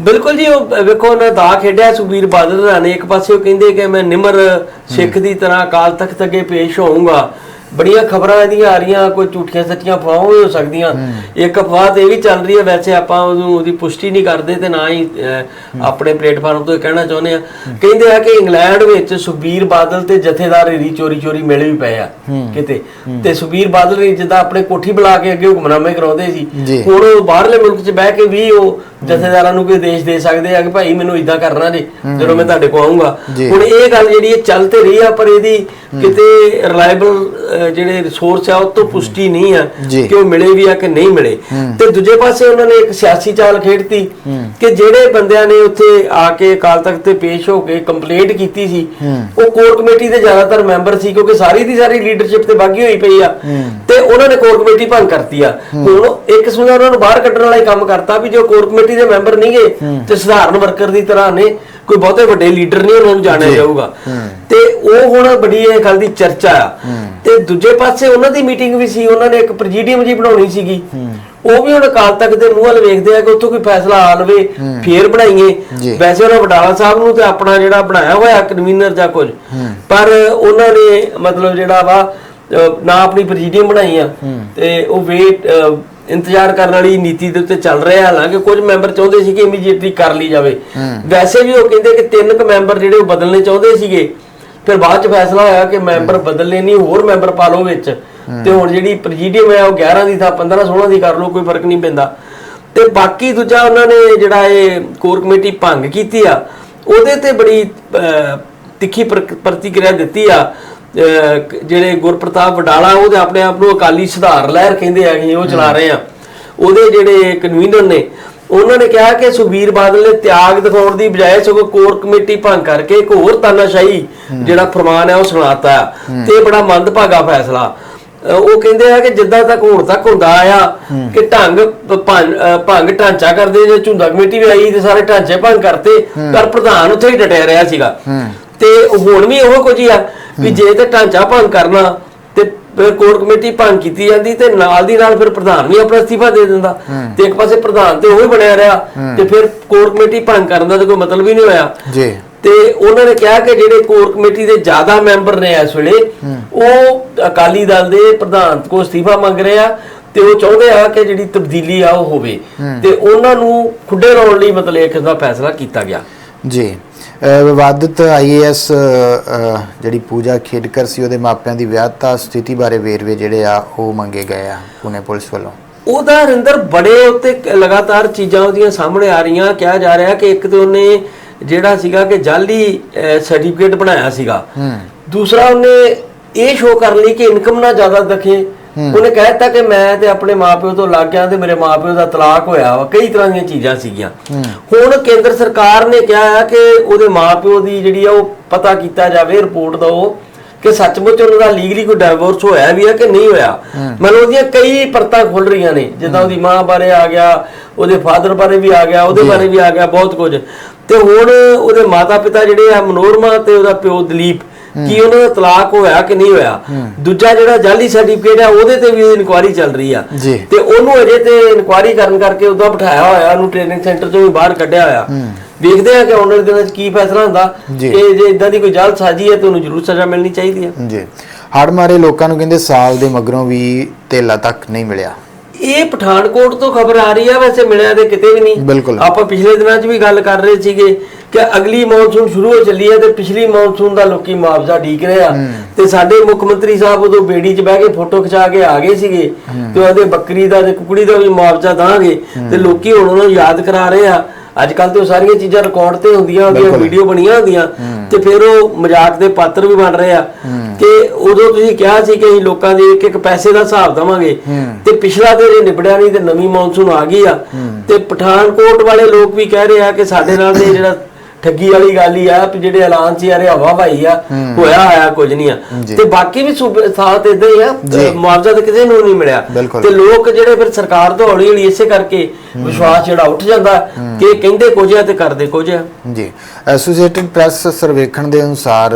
ਬਿਲਕੁਲ ਜੀ ਉਹ ਵੇਖੋ ਉਹਨਾਂ ਦਾ ਖੇਡਿਆ ਸੁਖਬੀਰ ਬਾਦਲ ਨੇ। ਇੱਕ ਪਾਸੇ ਉਹ ਕਹਿੰਦੇ ਕਿ ਮੈਂ ਨਿਮਰ ਸਿੱਖ ਦੀ ਤਰ੍ਹਾਂ ਅਕਾਲ ਤਖਤ ਅੱਗੇ ਪੇਸ਼ ਹੋਊਂਗਾ। ਬੜੀਆਂ ਖਬਰਾਂ ਇਹਦੀਆਂ ਆ ਰਹੀਆਂ ਕੋਈ ਝੂਠੀਆਂ ਸੱਚੀਆਂ ਅਫਵਾਹਾਂ ਹੋ ਸਕਦੀਆਂ। ਇੱਕ ਅਫਵਾਹ ਤੇ ਇਹ ਵੀ ਚੱਲ ਰਹੀ ਹੈ ਵੈਸੇ ਆਪਾਂ ਉਹਨੂੰ ਉਹਦੀ ਪੁਸ਼ਟੀ ਨਹੀਂ ਕਰਦੇ ਤੇ ਨਾ ਹੀ ਆਪਣੇ ਪਲੇਟਫਾਰਮ ਤੋਂ ਇਹ ਕਹਿਣਾ ਚਾਹੁੰਦੇ ਆ। ਕਹਿੰਦੇ ਆ ਕਿ ਇੰਗਲੈਂਡ ਵਿੱਚ ਸੁਖਬੀਰ ਬਾਦਲ ਤੇ ਜਥੇਦਾਰ ਰੀ ਚੋਰੀ ਚੋਰੀ ਮਿਲੇ ਵੀ ਪਏ ਆ ਕਿਤੇ। ਤੇ ਸੁਖਬੀਰ ਬਾਦਲ ਨੇ ਜਿੱਦਾਂ ਆਪਣੇ ਕੋਠੀ ਬੁਲਾ ਕੇ ਅੱਗੇ ਹੁਕਮਨਾਮੇ ਕਰਾਉਂਦੇ ਸੀ। ਹੁਣ ਉਹ ਬਾਹਰਲੇ ਮੁਲਕ 'ਚ ਬਹਿ ਕੇ ਵੀ ਉਹ ਜਥੇਦਾਰਾਂ ਨੂੰ ਕੋਈ ਦੇਸ਼ ਦੇ ਸਕਦੇ ਆ ਕਿ ਭਾਈ ਮੈਨੂੰ ਇਦਾਂ ਕਰਨਾ ਜੀ ਜਦੋਂ ਮੈਂ ਤੁਹਾਡੇ ਕੋਲ ਆਉਂਗਾ। ਹੁਣ ਇਹ ਗੱਲ ਜਿਹੜੀ ਇਹ ਚੱਲ ਤੇ ਰਹੀ ਆ ਪਰ ਇਹਦੀ ਕਿਤੇ ਰਿਲਾਇਬਲ ਜਿਹੜੇ ਰਿਸੋਰਸ ਆ ਉਹ ਤੋਂ ਪੁਸ਼ਟੀ ਨਹੀਂ ਆ। ਕਿ ਉਹ ਮਿਲੇ ਵੀ ਆ ਕਿ ਨਹੀਂ ਮਿਲੇ। ਤੇ ਦੂਜੇ ਪਾਸੇ ਉਹਨਾਂ ਨੇ ਇੱਕ ਸਿਆਸੀ ਚਾਲ ਖੇਡਤੀ ਕਿ ਜਿਹੜੇ ਬੰਦਿਆਂ ਨੇ ਉੱਥੇ ਆ ਕੇ ਅਕਾਲ ਤਖਤ ਤੇ ਪੇਸ਼ ਹੋ ਕੇ ਕੰਪਲੇਂਟ ਕੀਤੀ ਸੀ ਉਹ ਕੋਰ ਕਮੇਟੀ ਦੇ ਜ਼ਿਆਦਾਤਰ ਮੈਂਬਰ ਸੀ ਕਿਉਂਕਿ ਸਾਰੀ ਦੀ ਸਾਰੀ ਲੀਡਰਸ਼ਿਪ ਤੇ ਬਾਗੀ ਹੋਈ ਪਈ ਆ। ਤੇ ਉਹਨਾਂ ਨੇ ਕੋਰ ਕਮੇਟੀ ਭੰਗ ਕਰਤੀ ਆ। ਹੁਣ ਇੱਕ ਕਿਸਮ ਦਾ ਉਹਨਾਂ ਨੂੰ ਬਾਹਰ ਕੱਢਣ ਵਾਲਾ ਹੀ ਕੰਮ ਕਰਤਾ ਵੀ ਜੋ ਕੋਰ ਕਮੇਟੀ ਦੇ ਮੈਂਬਰ ਨਹੀਂਗੇ ਤੇ ਸਧਾਰਨ ਵਰਕਰ ਦੀ ਤਰ੍ਹਾਂ ਨੇ ਕੋਈ ਬਹੁਤੇ ਵੱਡੇ ਲੀਡਰ ਨਹੀਂ ਉਹਨਾਂ ਨੂੰ ਜਾਣਿਆ ਜਾਊਗਾ। ਤੇ ਉਹ ਹੁਣ ਬੜੀ ਇਹ ਗੱਲ ਦੀ ਚਰਚਾ ਆ। ਤੇ ਦੂਜੇ ਪਾਸੇ ਉਹਨਾਂ ਦੀ ਮੀਟਿੰਗ ਵੀ ਸੀ ਉਹਨਾਂ ਨੇ ਇੱਕ ਪ੍ਰੈਜੀਡੀਅਮ ਜੀ ਬਣਾਉਣੀ ਸੀਗੀ। ਉਹ ਵੀ ਹੁਣ ਅਕਾਲ ਤਖਤ ਦੇ ਮੂੰਹ ਵੱਲ ਵੇਖਦੇ ਆ ਕਿ ਉੱਥੋਂ ਕੋਈ ਫੈਸਲਾ ਆ ਲਵੇ ਫੇਰ ਬਣਾਈਏ। ਵੈਸੇ ਉਹਨਾਂ ਵਡਾਲਾ ਸਾਹਿਬ ਨੂੰ ਤੇ ਆਪਣਾ ਜਿਹੜਾ ਬਣਾਇਆ ਹੋਇਆ ਕਨਵੀਨਰ ਜਾਂ ਕੁਝ। ਪਰ ਉਹਨਾਂ ਨੇ ਮਤਲਬ ਜਿਹੜਾ ਵਾ ਨਾ ਆਪਣੀ ਪ੍ਰੈਜੀਡੀਅਮ ਬਣਾਈ ਆ। ਤੇ ਉਹ ਵੇਟ ਇੰਤਜ਼ਾਰ ਕਰਨ ਵਾਲੀ ਨੀਤੀ ਦੇ ਉੱਤੇ ਚੱਲ ਰਿਹਾ ਹਾਲਾਂਕਿ ਕੁਝ ਮੈਂਬਰ ਚਾਹੁੰਦੇ ਸੀ ਕਿ ਇਮੀਡੀਏਟਲੀ ਕਰ ਲਈ ਜਾਵੇ। ਵੈਸੇ ਵੀ ਉਹ ਕਹਿੰਦੇ ਕਿ ਤਿੰਨ ਕੁ ਮੈਂਬਰ ਜਿਹੜੇ ਉਹ ਬਦਲਣੇ ਚਾਹੁੰਦੇ ਸੀਗੇ। ਫਿਰ ਬਾਅਦ ਚ ਫੈਸਲਾ ਹੋਇਆ ਕਿ ਮੈਂਬਰ ਬਦਲਨੇ ਨਹੀਂ ਹੋਰ ਮੈਂਬਰ ਪਾ ਲਓ ਵਿੱਚ। ਤੇ ਹੁਣ ਜਿਹੜੀ ਪ੍ਰੈਜੀਡੀਅਮ ਹੈ ਉਹ 11 ਦੀ ਥਾਂ 15 16 ਦੀ ਕਰ ਲਓ ਕੋਈ ਫ਼ਰਕ ਨਹੀਂ ਪੈਂਦਾ। ਤੇ ਬਾਕੀ ਦੂਜਾ ਉਹਨਾਂ ਨੇ ਜਿਹੜਾ ਇਹ ਕੋਰ ਕਮੇਟੀ ਭੰਗ ਕੀਤੀ ਆ ਉਹਦੇ ਤੇ ਬੜੀ ਤਿੱਖੀ ਪ੍ਰਤੀਕਿਰਿਆ ਦਿੱਤੀ ਆ। ਜਿਹੜੇ ਗੁਰਪ੍ਰਤਾਪ ਵਡਾਲਾ ਉਹਦੇ ਆਪਣੇ ਆਪ ਨੂੰ ਅਕਾਲੀ ਸੁਧਾਰ ਲਹਿਰ ਕਹਿੰਦੇ ਆ ਕਿ ਉਹ ਚਲਾ ਰਹੇ ਆ। ਉਹਦੇ ਜਿਹੜੇ ਕਨਵੀਨਰ ਨੇ ਉਹਨਾਂ ਨੇ ਕਿਹਾ ਕਿ ਸੁਖਬੀਰ ਬਾਦਲ ਨੇ ਤਿਆਗ ਦਿਖਾਉਣ ਦੀ ਬਜਾਏ ਸਗੋਂ ਕੋਰ ਕਮੇਟੀ ਭੰਗ ਕਰਕੇ ਇੱਕ ਹੋਰ ਤਾਨਾਸ਼ਾਹੀ ਜਿਹੜਾ ਫਰਮਾਨ ਹੈ ਉਹ ਸੁਣਾਤਾ। ਤੇ ਬੜਾ ਮੰਦਭਾਗਾ ਫੈਸਲਾ। ਉਹ ਕਹਿੰਦੇ ਆ ਕਿ ਜਿੱਦਾਂ ਤੱਕ ਹੁਣ ਤੱਕ ਹੁੰਦਾ ਆਇਆ ਕਿ ਢੰਗ ਭੰਗ ਢਾਂਚਾ ਕਰਦੇ ਜੇ ਝੁੰਦਾ ਕਮੇਟੀ ਵੀ ਆਈ ਤੇ ਸਾਰੇ ਢਾਂਚੇ ਭੰਗ ਕਰਤੇ ਪਰ ਪ੍ਰਧਾਨ ਉੱਥੇ ਹੀ ਡਟਿਆ ਰਿਹਾ ਸੀਗਾ। ਤੇ ਹੁਣ ਵੀ ਉਹ ਕੁਝ ਹੀ ਆ। ਵੀ ਜੇ ਤੇ ਢਾਂਚਾ ਭੰਗ ਕਰਨਾ ਤੇ ਫਿਰ ਕੋਰ ਕਮੇਟੀ ਭੰਗ ਕੀਤੀ ਜਾਂਦੀ ਤੇ ਨਾਲ ਦੀ ਨਾਲ ਫਿਰ ਪ੍ਰਧਾਨ ਵੀ ਆਪਣਾ ਅਸਤੀਫਾ ਦੇ ਦਿੰਦਾ। ਤੇ ਇੱਕ ਪਾਸੇ ਪ੍ਰਧਾਨ ਤੇ ਉਹ ਹੀ ਬਣਿਆ ਰਿਹਾ ਤੇ ਫਿਰ ਕੋਰ ਕਮੇਟੀ ਭੰਗ ਕਰਨ ਦਾ ਤਾਂ ਕੋਈ ਮਤਲਬ ਹੀ ਨਹੀਂ ਹੋਇਆ। ਜੀ। ਤੇ ਉਹਨਾਂ ਨੇ ਕਿਹਾ ਕਿ ਜਿਹੜੇ ਕੋਰ ਕਮੇਟੀ ਦੇ ਜ਼ਿਆਦਾ ਮੈਂਬਰ ਨੇ ਇਸ ਵੇਲੇ ਉਹ ਅਕਾਲੀ ਦਲ ਦੇ ਪ੍ਰਧਾਨ ਕੋਲ ਅਸਤੀਫਾ ਮੰਗ ਰਹੇ ਆ ਤੇ ਉਹ ਚਾਹੁੰਦੇ ਆ ਕਿ ਜਿਹੜੀ ਤਬਦੀਲੀ ਆ ਉਹ ਹੋਵੇ। ਤੇ ਉਹਨਾਂ ਨੂੰ ਖੁੱਡੇ ਲਾਉਣ ਲਈ ਮਤਲਬ ਇੱਕ ਦਾ ਫੈਸਲਾ ਕੀਤਾ ਗਿਆ। ਜੀ। ਵਿਵਾਦਿਤ ਆਈਏਐਸ ਜਿਹੜੀ ਪੂਜਾ ਖੇਡਕਰ ਸੀ ਉਹਦੇ ਮਾਪਿਆਂ ਦੀ ਵਿਆਹਤਾ ਸਥਿਤੀ ਬਾਰੇ ਵੇਰਵੇ ਜਿਹੜੇ ਆ ਉਹ ਮੰਗੇ ਗਏ ਆ ਪੁਣੇ ਪੁਲਿਸ ਵੱਲੋਂ। ਉਹਦਾ ਰਿੰਦਰ ਬੜੇ ਉੱਤੇ ਲਗਾਤਾਰ ਚੀਜ਼ਾਂ ਉਹਦੀਆਂ ਸਾਹਮਣੇ ਆ ਰਹੀਆਂ। ਕਿਹਾ ਜਾ ਰਿਹਾ ਕਿ ਇੱਕ ਤੇ ਉਹਨੇ ਜਿਹੜਾ ਸੀਗਾ ਕਿ ਜਾਲੀ ਸਰਟੀਫਿਕੇਟ ਬਣਾਇਆ ਸੀਗਾ। ਹੂੰ। ਦੂਸਰਾ ਉਹਨੇ ਇਹ ਸ਼ੋਅ ਕਰਨ ਲਈ ਕਿ ਇਨਕਮ ਨਾ ਜ਼ਿਆਦਾ ਦਿਖੇ ਉਹਨੇ ਕਹਿ ਦਿੱਤਾ ਕਿ ਮੈਂ ਤੇ ਆਪਣੇ ਮਾਪਿਓ ਤੋਂ ਲੱਗ ਗਿਆ ਤੇ ਮੇਰੇ ਮਾਪਿਓ ਦਾ ਤਲਾਕ ਹੋਇਆ ਵਾ। ਕਈ ਤਰ੍ਹਾਂ ਦੀਆਂ ਚੀਜ਼ਾਂ ਸੀਗੀਆਂ। ਹੁਣ ਕੇਂਦਰ ਸਰਕਾਰ ਨੇ ਕਿਹਾ ਹੈ ਕਿ ਉਹਦੇ ਮਾਪਿਓ ਦੀ ਜਿਹੜੀ ਆ ਉਹ ਪਤਾ ਕੀਤਾ ਜਾਵੇ ਰਿਪੋਰਟ ਦਿਓ ਕਿ ਸੱਚਮੁੱਚ ਉਹਨਾਂ ਦਾ ਲੀਗਲੀ ਕੋਈ ਡਿਵੋਰਸ ਹੋਇਆ ਵੀ ਹੈ ਕਿ ਨਹੀਂ ਹੋਇਆ। ਮਤਲਬ ਉਹਦੀਆਂ ਕਈ ਪਰਤਾਂ ਖੁੱਲ ਰਹੀਆਂ ਨੇ। ਜਿੱਦਾਂ ਉਹਦੀ ਮਾਂ ਬਾਰੇ ਆ ਗਿਆ ਉਹਦੇ ਫਾਦਰ ਬਾਰੇ ਵੀ ਆ ਗਿਆ ਉਹਦੇ ਬਾਰੇ ਵੀ ਆ ਗਿਆ ਬਹੁਤ ਕੁਝ। ਤੇ ਹੁਣ ਉਹਦੇ ਮਾਤਾ ਪਿਤਾ ਜਿਹੜੇ ਆ ਮਨੋਰਮਾ ਤੇ ਉਹਦਾ ਪਿਓ ਦਲੀਪ ਕੀ ਉਹਨਾਂ ਦਾ ਤਲਾਕ ਹੋਇਆ ਕਿ ਨਹੀਂ ਹੋਇਆ? ਦੂਜਾ ਜਿਹੜਾ ਜਾਲੀ ਸਰਟੀਫਿਕੇਟ ਆ ਉਹਦੇ ਤੇ ਵੀ ਇਨਕੁਆਰੀ ਚੱਲ ਰਹੀ ਆ। ਤੇ ਉਹਨੂੰ ਅਜੇ ਤੇ ਇਨਕੁਆਰੀ ਕਰਨ ਕਰਕੇ ਉਹਦਾ ਬਿਠਾਇਆ ਹੋਇਆ ਉਹਨੂੰ ਟ੍ਰੇਨਿੰਗ ਸੈਂਟਰ ਤੋਂ ਵੀ ਬਾਹਰ ਕੱਢਿਆ ਹੋਇਆ। ਵੇਖਦੇ ਆ ਕਿ ਆਉਣ ਵਾਲੇ ਦਿਨਾਂ ਵਿੱਚ ਕੀ ਫੈਸਲਾ ਹੁੰਦਾ। ਕਿ ਜੇ ਇਦਾਂ ਦੀ ਕੋਈ ਜਲਦ ਸਾਜੀ ਹੈ ਤਾਂ ਉਹਨੂੰ ਜ਼ਰੂਰ ਸਜ਼ਾ ਮਿਲਣੀ ਚਾਹੀਦੀ ਹੈ ਜੀ। ਹੜ ਮਾਰੇ ਲੋਕਾਂ ਨੂੰ ਕਹਿੰਦੇ ਸਾਲ ਦੇ ਮਗਰੋਂ ਵੀ ਤੇਲਾ ਤੱਕ ਨਹੀਂ ਮਿਲਿਆ। ਇਹ ਪਠਾਨਕੋਟ ਤੋਂ ਖਬਰ ਆ ਰਹੀ ਆ ਵੈਸੇ ਮਿਲਿਆ ਤੇ ਕਿਤੇ ਵੀ ਨਹੀਂ। ਆਪਾਂ ਪਿਛਲੇ ਦਿਨਾਂ 'ਚ ਵੀ ਗੱਲ ਕਰ ਰਹੇ ਸੀਗੇ ਕਿ ਅਗਲੀ ਮੌਨਸੂਨ ਸ਼ੁਰੂ ਹੋ ਚੱਲੀ ਹੈ ਤੇ ਪਿਛਲੀ ਮੌਨਸੂਨ ਦਾ ਲੋਕੀ ਮੁਆਵਜ਼ਾ ਢੀਕ ਰਹੇ ਆ। ਤੇ ਸਾਡੇ ਮੁੱਖ ਮੰਤਰੀ ਸਾਹਿਬ ਉਦੋਂ ਬੇੜੀ 'ਚ ਬਹਿ ਕੇ ਫੋਟੋ ਖਿਚਾ ਕੇ ਆ ਗਏ ਸੀਗੇ ਤੇ ਉਹਦੇ ਬੱਕਰੀ ਦਾ ਤੇ ਕੁਕੜੀ ਦਾ ਵੀ ਮੁਆਵਜ਼ਾ ਦਾਂਗੇ ਤੇ ਲੋਕੀ ਹੁਣ ਉਹਨੂੰ ਯਾਦ ਕਰਾ ਰਹੇ ਆ। ਅੱਜ ਕੱਲ ਤੇ ਉਹ ਸਾਰੀਆਂ ਚੀਜ਼ਾਂ ਰਿਕਾਰਡ ਤੇ ਹੁੰਦੀਆਂ ਉਹਦੀਆਂ। ਵੀਡੀਓ ਬਣੀਆਂ ਹੁੰਦੀਆਂ ਤੇ ਫਿਰ ਉਹ ਮਜ਼ਾਕ ਦੇ ਪਾਤਰ ਵੀ ਬਣ ਰਹੇ ਆ। ਕਿ ਉਦੋਂ ਤੁਸੀਂ ਕਿਹਾ ਸੀ ਕਿ ਅਸੀਂ ਲੋਕਾਂ ਦੇ ਇੱਕ ਇੱਕ ਪੈਸੇ ਦਾ ਹਿਸਾਬ ਦਵਾਂਗੇ। ਤੇ ਪਿਛਲਾ ਤੇ ਇਹ ਨਿਬੜਿਆ ਨਹੀਂ ਤੇ ਨਵੀਂ ਮੌਨਸੂਨ ਆ ਗਈ ਆ। ਤੇ ਪਠਾਨਕੋਟ ਵਾਲੇ ਲੋਕ ਵੀ ਕਹਿ ਰਹੇ ਆ ਕਿ ਸਾਡੇ ਨਾਲ ਤੇ ਜਿਹੜਾ ਠੱਗੀ ਵਾਲੀ ਗੱਲ ਹੀ ਆ ਵੀ ਜਿਹੜੇ ਐਲਾਨ ਸੀ ਯਾਰ ਹਵਾ ਭਾਈ ਆ ਹੋਇਆ ਆਇਆ ਕੁਝ ਨਹੀਂ ਆ। ਤੇ ਬਾਕੀ ਵੀ ਸਾਥ ਇਦਾਂ ਹੀ ਆ। ਮੁਆਵਜ਼ਾ ਤਾਂ ਕਿਸੇ ਨੂੰ ਨਹੀਂ ਮਿਲਿਆ। ਤੇ ਲੋਕ ਜਿਹੜੇ ਫਿਰ ਸਰਕਾਰ ਤੋਂ ਹੌਲੀ ਹੌਲੀ ਇਸੇ ਕਰਕੇ ਵਿਸ਼ਵਾਸ ਜਿਹੜਾ ਉੱਠ ਜਾਂਦਾ ਕਿ ਕਹਿੰਦੇ ਕੁਝ ਆ ਤੇ ਕਰਦੇ ਕੁਝ ਆ। ਜੀ। ਐਸੋਸੀਏਟਿਡ ਪ੍ਰੈਸ ਸਰਵੇਖਣ ਦੇ ਅਨੁਸਾਰ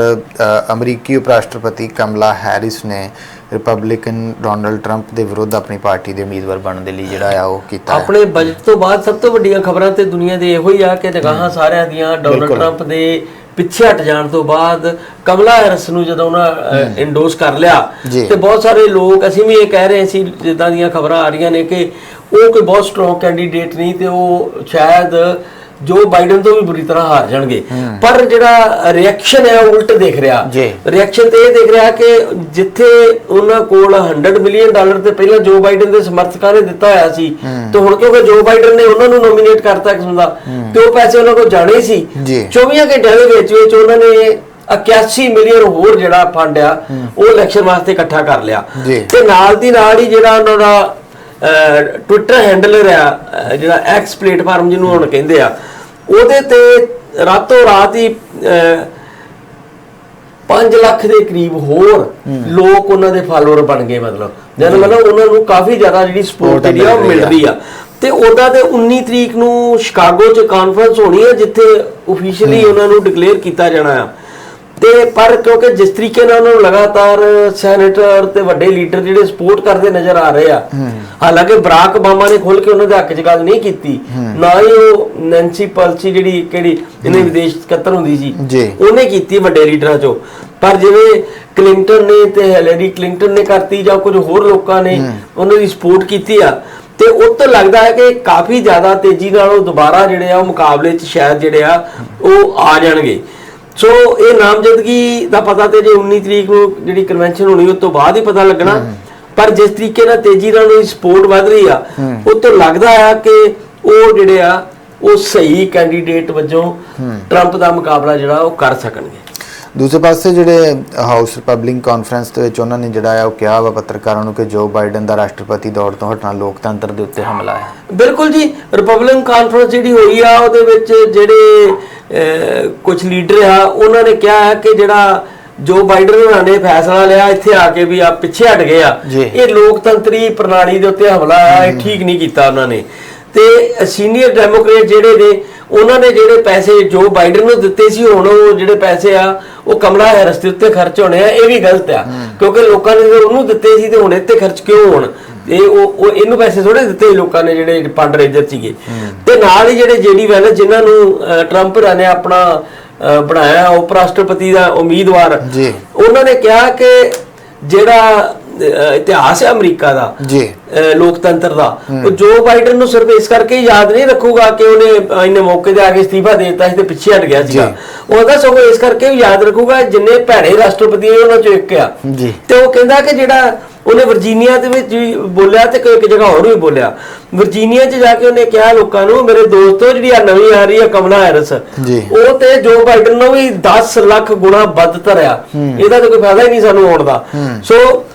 ਅਮਰੀਕੀ ਉਪ ਰਾਸ਼ਟਰਪਤੀ ਕਮਲਾ ਹੈਰਿਸ ਨੇ ਰਿਪਬਲਿਕਨ ਡੋਨਲਡ ਟਰੰਪ ਦੇ ਵਿਰੁੱਧ ਆਪਣੀ ਪਾਰਟੀ ਦੇ ਉਮੀਦਵਾਰ ਬਣਨ ਦੇ ਲਈ ਜਿਹੜਾ ਆ ਉਹ ਕੀਤਾ ਹੈ। ਆਪਣੇ ਬਜਟ ਤੋਂ ਬਾਅਦ ਸਭ ਤੋਂ ਵੱਡੀਆਂ ਖਬਰਾਂ ਤੇ ਦੁਨੀਆ ਦੇ ਇਹੋ ਹੀ ਆ ਕਿ ਨਿਗਾਹਾਂ ਸਾਰਿਆਂ ਦੀਆਂ ਡੋਨਲਡ। ਟਰੰਪ ਦੇ ਪਿੱਛੇ ਹਟ ਜਾਣ ਤੋਂ ਬਾਅਦ ਕਮਲਾ ਹੈਰਿਸ ਨੂੰ ਜਦੋਂ ਉਹਨਾਂ ਇੰਡੋਸ ਕਰ ਲਿਆ ਜੀ। ਤੇ ਬਹੁਤ ਸਾਰੇ ਲੋਕ ਅਸੀਂ ਵੀ ਇਹ ਕਹਿ ਰਹੇ ਸੀ ਜਿੱਦਾਂ ਦੀਆਂ ਖਬਰਾਂ ਆ ਰਹੀਆਂ ਨੇ ਕਿ ਉਹ ਕੋਈ ਬਹੁਤ ਸਟਰੋਂਗ ਕੈਂਡੀਡੇਟ ਨਹੀਂ ਤੇ ਉਹ ਸ਼ਾਇਦ ਜੋ ਬਾਈਡਨ ਤੋਂ ਵੀ ਬੁਰੀ ਤਰ੍ਹਾਂ ਹਾਰ ਜਾਣਗੇ। ਪਰ ਜਿਹੜਾ ਰਿਐਕਸ਼ਨ ਹੈ ਉਹ ਉਲਟ ਦੇਖ ਰਿਹਾ। ਰਿਐਕਸ਼ਨ ਤੇ ਇਹ ਦੇਖ ਰਿਹਾ ਕਿ ਜਿੱਥੇ ਉਹਨਾਂ ਕੋਲ 100 ਮਿਲੀਅਨ ਡਾਲਰ ਤੇ ਪਹਿਲਾਂ ਜੋ ਬਾਈਡਨ ਦੇ ਸਮਰਥਕਾਂ ਨੇ ਦਿੱਤਾ ਹੋਇਆ ਸੀ ਤੇ ਹੁਣ ਕਿਉਂਕਿ ਜੋ ਬਾਈਡਨ ਨੇ ਉਹਨਾਂ ਨੂੰ ਨੋਮੀਨੇਟ ਕਰਤਾ ਕਿਸਮ ਦਾ ਤੇ ਉਹ ਪੈਸੇ ਉਹਨਾਂ ਕੋਲ ਜਾਣੇ ਸੀ। ਜੀ। 24 ਘੰਟਿਆਂ ਦੇ ਵਿੱਚ ਵਿੱਚ ਉਹਨਾਂ ਨੇ 81 ਮਿਲੀਅਨ ਹੋਰ ਜਿਹੜਾ ਫੰਡ ਆ ਉਹ ਇਲੈਕਸ਼ਨ ਵਾਸਤੇ ਇਕੱਠਾ ਕਰ ਲਿਆ। ਤੇ ਨਾਲ ਦੀ ਨਾਲ ਹੀ ਜਿਹੜਾ ਉਹਨਾਂ ਦਾ ਟਵਿੱਟਰ ਹੈਂਡਲਰ ਆ ਜਿਹੜਾ ਐਕਸ ਪਲੇਟਫਾਰਮ ਜਿਹਨੂੰ ਹੁਣ ਕਹਿੰਦੇ ਆ ਉਹਦੇ ਤੇ ਰਾਤੋਂ ਰਾਤ ਹੀ ਅਹ, 5 ਲੱਖ ਦੇ ਕਰੀਬ ਹੋਰ ਲੋਕ ਉਹਨਾਂ ਦੇ ਫਾਲੋਅਰ ਬਣ ਗਏ ਮਤਲਬ। ਜਦ ਮਤਲਬ ਉਹਨਾਂ ਨੂੰ ਕਾਫੀ ਜ਼ਿਆਦਾ ਜਿਹੜੀ ਸਪੋਰਟ ਜਿਹੜੀ ਆ ਉਹ ਮਿਲ ਰਹੀ ਰਹੀ ਆ। ਤੇ ਉਹਦਾ ਤੇ 19 ਤਰੀਕ ਨੂੰ ਸ਼ਿਕਾਗੋ 'ਚ ਕਾਨਫਰੰਸ ਹੋਣੀ ਹੈ ਜਿੱਥੇ ਅਫੀਸ਼ੀਅਲੀ ਉਹਨਾਂ ਨੂੰ ਡਿਕਲੇਅਰ ਕੀਤਾ ਜਾਣਾ ਆ। ਤੇ ਪਰ ਕਿਉਂਕਿ ਜਿਸ ਤਰੀਕੇ ਨਾਲ ਉਹਨਾਂ ਨੂੰ ਲਗਾਤਾਰ ਸੈਨੇਟਰ ਤੇ ਵੱਡੇ ਲੀਡਰ ਜਿਹੜੇ ਸਪੋਰਟ ਕਰਦੇ ਨਜ਼ਰ ਆ ਰਹੇ ਆ ਹਾਲਾਂਕਿ ਬਰਾਕ ਓਬਾਮਾ ਨੇ ਖੁੱਲ ਕੇ ਉਹਨਾਂ ਦੇ ਹੱਕ 'ਚ ਗੱਲ ਨਹੀਂ ਕੀਤੀ ਨਾ ਹੀ ਉਹ ਨੈਂਸੀ ਪਲਸੀ ਜਿਹੜੀ ਕਿਹੜੀ ਇਹਨੇ ਵਿਦੇਸ਼ ਸਕੱਤਰ ਹੁੰਦੀ ਸੀ। ਉਹਨੇ ਕੀਤੀ ਵੱਡੇ ਲੀਡਰਾਂ 'ਚੋਂ। ਪਰ ਜਿਵੇਂ ਕਲਿੰਟਨ ਨੇ ਤੇ ਹੈਲਰੀ ਕਲਿੰਟਨ ਨੇ ਕਰਤੀ ਜਾਂ ਕੁਝ ਹੋਰ ਲੋਕਾਂ ਨੇ ਉਹਨਾਂ ਦੀ ਸਪੋਰਟ ਕੀਤੀ ਆ ਤੇ ਉਹ ਤੋਂ ਲੱਗਦਾ ਹੈ ਕਿ ਕਾਫੀ ਜ਼ਿਆਦਾ ਤੇਜ਼ੀ ਨਾਲ ਉਹ ਦੁਬਾਰਾ ਜਿਹੜੇ ਆ ਉਹ ਮੁਕਾਬਲੇ 'ਚ ਸ਼ਾਇਦ ਜਿਹੜੇ ਆ ਉਹ ਆ ਜਾਣਗੇ। ਸੋ ਇਹ ਨਾਮਜ਼ਦਗੀ ਦਾ ਪਤਾ ਤੇ ਜੇ 19 ਤਰੀਕ ਨੂੰ ਜਿਹੜੀ ਕਨਵੈਨਸ਼ਨ ਹੋਣੀ ਉਸ ਤੋਂ ਬਾਅਦ ਹੀ ਪਤਾ ਲੱਗਣਾ। ਪਰ ਜਿਸ ਤਰੀਕੇ ਨਾਲ ਤੇਜ਼ੀ ਨਾਲ ਉਹਦੀ ਸਪੋਰਟ ਵੱਧ ਰਹੀ ਆ ਉਹ ਤੋਂ ਲੱਗਦਾ ਆ ਕਿ ਉਹ ਜਿਹੜੇ ਆ ਉਹ ਸਹੀ ਕੈਂਡੀਡੇਟ ਵਜੋਂ ਟਰੰਪ ਦਾ ਮੁਕਾਬਲਾ ਜਿਹੜਾ ਉਹ ਕਰ ਸਕਣਗੇ। ਦੂਸਰੇ ਪਾਸੇ ਜਿਹੜੇ ਹਾਊਸ ਰਿਪਬਲਿਕ ਕਾਨਫਰੰਸ ਦੇ ਵਿੱਚ ਉਹਨਾਂ ਨੇ ਜਿਹੜਾ ਆ ਉਹ ਕਿਹਾ ਵਾ ਪੱਤਰਕਾਰਾਂ ਨੂੰ ਕਿ ਜੋ ਬਾਈਡਨ ਦਾ ਰਾਸ਼ਟਰਪਤੀ ਦੌੜ ਤੋਂ ਹਟਣਾ ਲੋਕਤੰਤਰ ਦੇ ਉੱਤੇ ਹਮਲਾ ਹੈ। ਬਿਲਕੁਲ ਜੀ ਰਿਪਬਲਿਕਨ ਕਾਨਫਰੰਸ ਜਿਹੜੀ ਹੋਈ ਆ ਉਹਦੇ ਵਿੱਚ ਜਿਹੜੇ ਕੁਝ ਲੀਡਰ ਆ ਉਹਨਾਂ ਨੇ ਕਿਹਾ ਹੈ ਕਿ ਜਿਹੜਾ ਜੋ ਬਾਈਡਨ ਹੋਣਾ ਨੇ ਫੈਸਲਾ ਲਿਆ ਇੱਥੇ ਆ ਕੇ ਵੀ ਆ ਪਿੱਛੇ ਹਟ ਗਏ ਆ। ਇਹ ਲੋਕਤੰਤਰੀ ਪ੍ਰਣਾਲੀ ਦੇ ਉੱਤੇ ਹਮਲਾ ਆ ਇਹ ਠੀਕ ਨਹੀਂ ਕੀਤਾ ਉਹਨਾਂ ਨੇ। ਤੇ ਸੀਨੀਅਰ ਡੈਮੋਕ੍ਰੇਟ ਜਿਹੜੇ ਨੇ ਉਹਨਾਂ ਨੇ ਜਿਹੜੇ ਪੈਸੇ ਜੋ ਬਾਈਡਨ ਨੂੰ ਦਿੱਤੇ ਸੀ ਹੁਣ ਉਹ ਜਿਹੜੇ ਪੈਸੇ ਆ ਉਹ ਕਮਲਾ ਹੈਰਿਸ ਦੇ ਉੱਤੇ ਖਰਚ ਹੋਣੇ ਆ ਇਹ ਵੀ ਗਲਤ ਆ। ਕਿਉਂਕਿ ਲੋਕਾਂ ਨੇ ਉਹਨੂੰ ਦਿੱਤੇ ਸੀ ਤੇ ਹੁਣ ਇੱਥੇ ਖਰਚ ਕਿਉਂ ਹੋਣ? ਇਹ ਉਹ ਉਹ ਇਹਨੂੰ ਪੈਸੇ ਥੋੜੇ ਦਿੱਤੇ ਲੋਕਾਂ ਨੇ ਜਿਹੜੇ ਫੰਡ ਰੇਜ਼ਰ ਸੀਗੇ। ਤੇ ਨਾਲ ਹੀ ਜਿਹੜੇ ਜੇਡੀ ਵੈਲਸ ਜਿਨ੍ਹਾਂ ਨੂੰ ਟਰੰਪ ਨੇ ਆਪਣਾ ਬਣਾਇਆ ਉਪ ਰਾਸ਼ਟਰਪਤੀ ਦਾ ਉਮੀਦਵਾਰ। ਜੀ। ਉਹਨਾਂ ਨੇ ਕਿਹਾ ਕਿ ਜਿਹੜਾ ਇਤਿਹਾਸ ਹੈ ਅਮਰੀਕਾ ਦਾ ਜੀ। ਲੋਕਤੰਤਰ ਦਾ। ਉਹ ਜੋ ਬਾਈਡਨ ਨੂੰ ਸਿਰਫ ਇਸ ਕਰਕੇ ਯਾਦ ਨਹੀਂ ਰੱਖੂਗਾ ਕਿ ਉਹਨੇ ਇੰਨੇ ਮੌਕੇ ਤੇ ਆ ਕੇ ਅਸਤੀਫਾ ਦੇ ਦਿੱਤਾ ਸੀ ਤੇ ਪਿੱਛੇ ਹਟ ਗਿਆ ਸੀਗਾ। ਉਹਦਾ ਸਗੋਂ ਇਸ ਕਰਕੇ ਵੀ ਯਾਦ ਰੱਖੂਗਾ ਜਿੰਨੇ ਭੈੜੇ ਰਾਸ਼ਟਰਪਤੀ ਉਹਨਾਂ ਚੋਂ ਇੱਕ ਆ। ਜੀ। ਤੇ ਉਹ ਕਹਿੰਦਾ ਕਿ ਜਿਹੜਾ ਉਹਨੇ ਵਰਜੀਨੀਆ ਦੇ ਵਿੱਚ ਵੀ ਬੋਲਿਆ ਤੇ ਕੋਈ ਇੱਕ ਜਗ੍ਹਾ ਹੋਰ ਵੀ ਬੋਲਿਆ। ਵਰਜੀਨੀਆ 'ਚ ਜਾ ਕੇ ਉਹਨੇ ਕਿਹਾ ਲੋਕਾਂ ਨੂੰ ਮੇਰੇ ਦੋਸਤੋ ਜਿਹੜੀ ਆ ਨਵੀਂ ਆ ਰਹੀ ਆ ਕਮਲਾ ਹੈਰਿਸ। ਉਹ ਤੇ ਜੋ ਬਾਈਡਨ ਨੂੰ ਵੀ 10 ਲੱਖ ਗੁਣਾ ਵੱਧ ਧਰਿਆ। ਇਹਦਾ ਤਾਂ ਕੋਈ ਫਾਇਦਾ ਹੀ ਨਹੀਂ ਸਾਨੂੰ ਹੋਣ ਦਾ। ਸੋ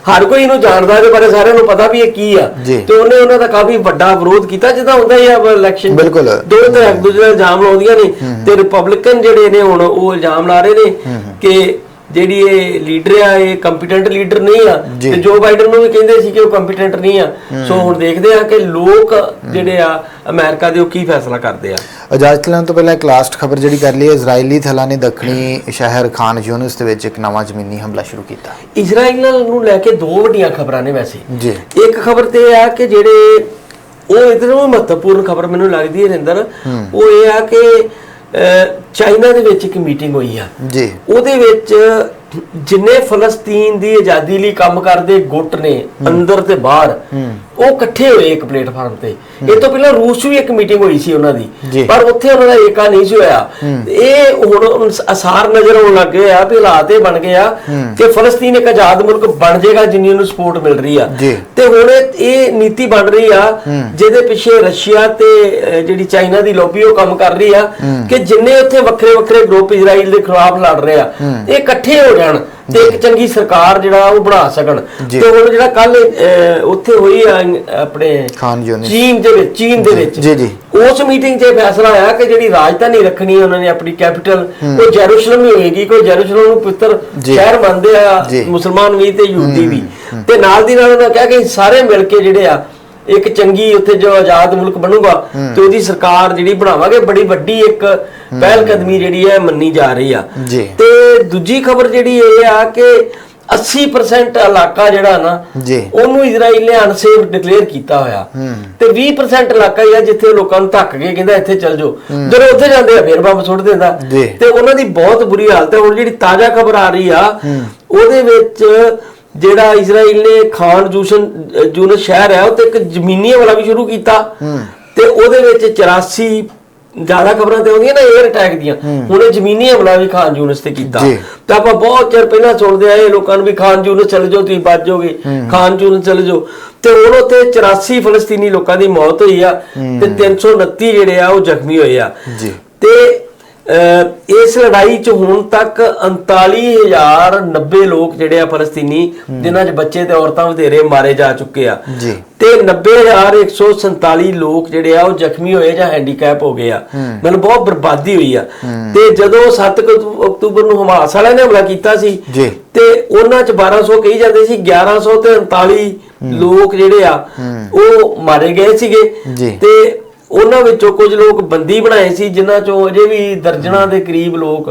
ਹਰ ਕੋਈ ਇਹਨੂੰ ਜਾਣਦਾ ਇਹਦੇ ਬਾਰੇ ਸਾਰਿਆਂ ਨੂੰ ਪਤਾ ਵੀ ਇਹ ਕੀ ਆ। ਤੇ ਉਹਨੇ ਉਹਨਾਂ ਦਾ ਕਾਫੀ ਵੱਡਾ ਵਿਰੋਧ ਕੀਤਾ ਜਿੱਦਾਂ ਹੁੰਦਾ ਹੀ ਆ ਇਲੈਕਸ਼ਨ ਬਿਲਕੁਲ। ਦੋ ਤਰ੍ਹਾਂ ਇੱਕ ਦੂਜੇ ਦਾ ਇਲਜ਼ਾਮ ਲਾਉਂਦੀਆਂ ਨੇ ਤੇ ਰਿਪਬਲਿਕਨ ਜਿਹੜੇ ਨੇ ਹੁਣ ਉਹ ਇਲਜ਼ਾਮ ਲਾ ਰਹੇ ਨੇ ਕਿ ਜਿਹੜੀ ਇਹ ਲੀਡਰ ਆ ਇਹ ਕੰਪੀਟੈਂਟ ਲੀਡਰ ਨਹੀਂ ਆ। ਤੇ ਜੋ ਬਾਈਡਨ ਨੂੰ ਵੀ ਕਹਿੰਦੇ ਸੀ ਕਿ ਉਹ ਕੰਪੀਟੈਂਟ ਨਹੀਂ ਆ। ਸੋ ਹੁਣ ਦੇਖਦੇ ਆ ਕਿ ਲੋਕ ਜਿਹੜੇ ਆ ਅਮਰੀਕਾ ਦੇ ਉਹ ਕੀ ਫੈਸਲਾ ਕਰਦੇ ਆ। ਇਜਾਜ਼ਤ ਲੈਣ ਤੋਂ ਪਹਿਲਾਂ ਇੱਕ ਲਾਸਟ ਖਬਰ ਜਿਹੜੀ ਕਰ ਲਈ ਹੈ ਇਜ਼ਰਾਈਲੀ ਥਲਾ ਨੇ ਦੱਖਣੀ ਸ਼ਹਿਰ ਖਾਨ ਯੂਨਿਸ ਦੇ ਵਿੱਚ ਇੱਕ ਨਵਾਂ ਜ਼ਮੀਨੀ ਹਮਲਾ ਸ਼ੁਰੂ ਕੀਤਾ। ਇਜ਼ਰਾਈਲ ਨੂੰ ਲੈ ਕੇ ਦੋ ਵੱਡੀਆਂ ਖਬਰਾਂ ਨੇ ਵੈਸੇ। ਜੀ। ਇੱਕ ਖਬਰ ਤੇ ਆ ਕਿ ਜਿਹੜੇ ਉਹ ਇਧਰੋਂ ਮਹੱਤਵਪੂਰਨ ਖਬਰ ਮੈਨੂੰ ਲੱਗਦੀ ਹੈ ਰਿੰਦਰ। ਉਹ ਇਹ ਆ ਕਿ ਚਾਈਨਾ ਦੇ ਵਿੱਚ ਇੱਕ ਮੀਟਿੰਗ ਹੋਈ ਆ। ਜੀ। ਉਹਦੇ ਵਿੱਚ ਜਿੰਨੇ ਫਲਸਤੀਨ ਦੀ ਆਜ਼ਾਦੀ ਲਈ ਕੰਮ ਕਰਦੇ ਗੁੱਟ ਨੇ ਅੰਦਰ ਤੇ ਬਾਹਰ ਉਹ ਇਕੱਠੇ ਹੋਏ ਇੱਕ ਪਲੇਟਫਾਰਮ ਤੇ। ਇਹ ਤੋਂ ਪਹਿਲਾਂ ਰੂਸ 'ਚ ਵੀ ਇੱਕ ਮੀਟਿੰਗ ਹੋਈ ਸੀ ਉਹਨਾਂ। ਦੀ। ਪਰ ਉੱਥੇ ਉਹਨਾਂ ਦਾ ਏਕਾ ਨਹੀਂ ਸੀ ਹੋਇਆ। ਇਹ ਹੁਣ ਅਸਾਰ ਨਜ਼ਰ ਆਉਣ ਲੱਗ ਗਏ ਆ ਵੀ ਹਾਲਾਤ ਇਹ ਬਣ ਗਏ ਆ ਕਿ ਫਲਸਤੀਨ ਇੱਕ ਆਜ਼ਾਦ ਮੁਲਕ ਬਣ ਜਾਏਗਾ ਜਿੰਨੀ ਉਹਨੂੰ ਸਪੋਰਟ ਮਿਲ ਰਹੀ ਆ। ਤੇ ਹੁਣ ਇਹ- ਨੀਤੀ ਬਣ ਰਹੀ ਆ ਜਿਹਦੇ ਪਿੱਛੇ ਰਸ਼ੀਆ ਤੇ ਜਿਹੜੀ ਚਾਈਨਾ ਦੀ ਲੌਬੀ ਉਹ ਕੰਮ ਕਰ ਰਹੀ ਆ ਕਿ ਜਿੰਨੇ ਉੱਥੇ ਵੱਖਰੇ ਵੱਖਰੇ ਗਰੁੱਪ ਇਜ਼ਰਾਈਲ ਦੇ ਖਿਲਾਫ ਲੜ ਰਹੇ ਆ। ਇਹ ਇਕੱਠੇ ਹੋ ਜਾਣ ਤੇ ਇੱਕ ਚੰਗੀ ਸਰਕਾਰ ਜਿਹੜਾ ਉਹ ਬਣਾ ਸਕਣ। ਤੇ ਹੁਣ ਜਿਹੜਾ ਕੱਲ ਉੱਥੇ ਹੋਈ ਆਪਣੇ ਖਾਨ ਯੂਨਿਸ ਚੀਨ ਦੇ ਵਿੱਚ ਚੀਨ ਦੇ ਵਿੱਚ। ਜੀ, ਜੀ। ਉਸ ਮੀਟਿੰਗ 'ਚ ਫੈਸਲਾ ਆਇਆ ਕਿ ਜਿਹੜੀ ਰਾਜਧਾਨੀ ਰੱਖਣੀ ਹੈ ਉਹਨਾਂ ਨੇ ਆਪਣੀ ਕੈਪੀਟਲ ਉਹ ਜੈਰੂਸ਼ਲਮ ਹੀ ਹੋਏਗੀ ਕੋਈ ਜੈਰੂਸ਼ਲਮ ਨੂੰ ਪਵਿੱਤਰ। ਸ਼ਹਿਰ ਮੰਨਦੇ ਆ। ਮੁਸਲਮਾਨ ਵੀ ਤੇ ਯਹੂਦੀ ਵੀ। ਤੇ ਨਾਲ ਦੀ ਨਾਲ ਉਹਨਾਂ ਕਿਹਾ ਕਿ ਸਾਰੇ ਮਿਲ ਕੇ ਜਿਹੜੇ ਆ ਇੱਕ ਚੰਗੀ ਉੱਥੇ ਜੋ ਆਜ਼ਾਦ ਮੁਲਕ ਬਣੂਗਾ ਤੇ ਉਹਦੀ ਸਰਕਾਰ ਜਿਹੜੀ ਬਣਾਵਾਂਗੇ ਬੜੀ ਵੱਡੀ ਇੱਕ ਪਹਿਲ ਕਦਮੀ ਜਿਹੜੀ ਹੈ ਮੰਨੀ ਜਾ ਰਹੀ ਆ। ਜੀ। ਤੇ ਦੂਜੀ ਖਬਰ ਜਿਹੜੀ ਇਹ ਆ ਕਿ 80% ਇਲਾਕਾ ਜਿਹੜਾ ਨਾ ਜੀ। ਉਹਨੂੰ ਇਜ਼ਰਾਈਲ ਨੇ ਅਨਸੇਫ ਡਿਕਲੇਅਰ ਕੀਤਾ ਹੋਇਆ। ਤੇ 20% ਇਲਾਕਾ ਹੀ ਆ ਜਿੱਥੇ ਲੋਕਾਂ ਨੂੰ ਧੱਕ ਕੇ ਕਹਿੰਦਾ ਇੱਥੇ ਚੱਲ ਜਾਓ ਜਦੋਂ ਉੱਥੇ ਜਾਂਦੇ ਆ ਫੇਰ ਬੰਬ ਸੁੱਟ ਦਿੰਦਾ। ਜੀ। ਤੇ ਉਹਨਾਂ ਦੀ ਬਹੁਤ ਬੁਰੀ ਹਾਲਤ ਹੈ। ਹੁਣ ਜਿਹੜੀ ਤਾਜ਼ਾ ਖਬਰ ਆ ਰਹੀ ਆ ਉਹਦੇ ਵਿੱਚ ਜਿਹੜਾ ਇਜ਼ਰਾਈਲ ਨੇ ਖਾਨ ਜੂਸ਼ਨ ਜੂਨਸ ਸ਼ਹਿਰ ਹੈ ਉਹ ਤੇ ਇੱਕ ਜ਼ਮੀਨੀ ਹਮਲਾ ਵੀ ਸ਼ੁਰੂ ਕੀਤਾ। ਤੇ ਉਹਦੇ ਵਿੱਚ 84 ਜ਼ਿਆਦਾ ਖਬਰਾਂ ਤੇ ਆਉਂਦੀਆਂ ਨਾ 에ਅਰ ਅਟੈਕ ਦੀਆਂ। ਹੁਣ ਇਹ ਜ਼ਮੀਨੀ ਹਮਲਾ ਵੀ ਖਾਨ ਯੂਨਸ ਤੇ ਕੀਤਾ। ਤਾਂ ਆਪਾਂ ਬਹੁਤ ਚਿਰ ਪਹਿਲਾਂ ਸੁਣਦੇ ਆਏ ਲੋਕਾਂ ਨੂੰ ਵੀ ਖਾਨ ਯੂਨਸ ਚਲੇ ਜਾਓ ਤੁਸੀਂ ਬਚ ਜਾਓਗੇ। ਖਾਨ ਯੂਨਸ ਚਲੇ ਜਾਓ। ਤੇ ਹੁਣ ਉੱਥੇ 84 ਫਲਸਤੀਨੀ ਲੋਕਾਂ ਦੀ ਮੌਤ ਹੋਈ ਆ। ਤੇ 329 ਜਿਹੜੇ ਆ ਉਹ ਜ਼ਖਮੀ ਹੋਏ ਆ। ਜੀ। ਤੇ ਇਸ ਲੜਾਈ 'ਚ ਹੁਣ ਤੱਕ 39090 ਲੋਕ ਜਿਹੜੇ ਆ ਫਲਸਤੀਨੀ ਜਿਨ੍ਹਾਂ 'ਚ ਬੱਚੇ ਤੇ ਔਰਤਾਂ ਵਧੇਰੇ ਮਾਰੇ ਜਾ ਚੁੱਕੇ ਆ। ਜੀ। ਤੇ 90147 ਲੋਕ ਜਿਹੜੇ ਆ ਉਹ ਜ਼ਖਮੀ ਹੋਏ ਜਾਂ ਹੈਂਡੀਕੈਪ ਹੋ ਗਏ ਆ। ਮਤਲਬ ਬਹੁਤ ਬਰਬਾਦੀ ਹੋਈ ਆ। ਤੇ ਜਦੋਂ 7 ਅਕਤੂ- ਅਕਤੂਬਰ ਨੂੰ ਹਮਾਸ ਵਾਲਿਆਂ ਨੇ ਹਮਲਾ ਕੀਤਾ ਸੀ ਜੀ। ਤੇ ਉਹਨਾਂ ਚ 1200 ਕਹੀ ਜਾਂਦੇ ਸੀ 1100 ਤੇ 39 ਲੋਕ ਜਿਹੜੇ ਆ ਉਹ ਮਾਰੇ ਗਏ ਸੀਗੇ। ਤੇ ਉਹਨਾਂ ਵਿੱਚੋਂ ਕੁਝ ਲੋਕ ਬੰਦੀ ਬਣਾਏ ਸੀ ਜਿਨ੍ਹਾਂ ਚੋਂ ਅਜੇ ਵੀ ਦਰਜਨਾਂ ਦੇ ਕਰੀਬ ਲੋਕ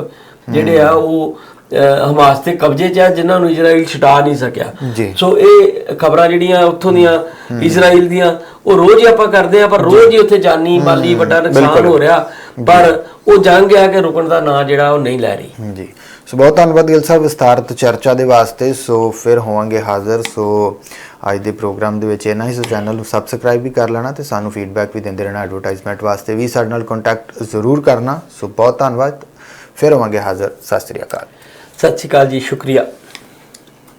ਜਿਹੜੇ ਆ ਉਹ ਹਮਾਸ ਦੇ ਕਬਜ਼ੇ 'ਚ ਆ ਜਿਨ੍ਹਾਂ ਨੂੰ ਇਜ਼ਰਾਈਲ ਛਡਾ ਨਹੀਂ ਸਕਿਆ। ਸੋ ਇਹ ਖਬਰਾਂ ਜਿਹੜੀਆਂ ਉੱਥੋਂ ਦੀਆਂ ਇਜ਼ਰਾਈਲ ਦੀਆਂ ਉਹ ਰੋਜ਼ ਹੀ ਆਪਾਂ ਕਰਦੇ ਆ ਪਰ ਰੋਜ਼ ਹੀ ਉੱਥੇ ਜਾਨੀ ਮਾਲੀ ਵੱਡਾ ਨੁਕਸਾਨ ਹੋ ਰਿਹਾ ਪਰ ਉਹ ਜੰਗ ਆ ਕਿ ਰੁਕਣ ਦਾ ਨਾਂ ਜਿਹੜਾ ਉਹ ਨਹੀਂ ਲੈ ਰਹੀ। ਜੀ। ਸੋ ਬਹੁਤ ਧੰਨਵਾਦ ਗਿਲ ਸਾਹਿਬ ਵਿਸਥਾਰਤ ਚਰਚਾ ਦੇ ਵਾਸਤੇ। ਸੋ ਫਿਰ ਹੋਵਾਂਗੇ ਹਾਜ਼ਰ। ਸੋ ਅੱਜ ਦੇ ਪ੍ਰੋਗਰਾਮ ਦੇ ਵਿੱਚ ਇਹਨਾਂ ਹੀ। ਸੋ ਚੈਨਲ ਨੂੰ ਸਬਸਕ੍ਰਾਈਬ ਵੀ ਕਰ ਲੈਣਾ ਤੇ ਸਾਨੂੰ ਫੀਡਬੈਕ ਵੀ ਦਿੰਦੇ ਰਹਿਣਾ। ਐਡਵਰਟਾਈਜ਼ਮੈਂਟ ਵਾਸਤੇ ਵੀ ਸਾਡੇ ਨਾਲ ਕੰਟੈਕਟ ਜ਼ਰੂਰ ਕਰਨਾ। ਸੋ ਬਹੁਤ ਧੰਨਵਾਦ। ਫਿਰ ਹੋਵਾਂਗੇ ਹਾਜ਼ਰ। ਸਤਿ ਸ੍ਰੀ ਅਕਾਲ। ਸਤਿ ਸ਼੍ਰੀ ਅਕਾਲ ਜੀ। ਸ਼ੁਕਰੀਆ।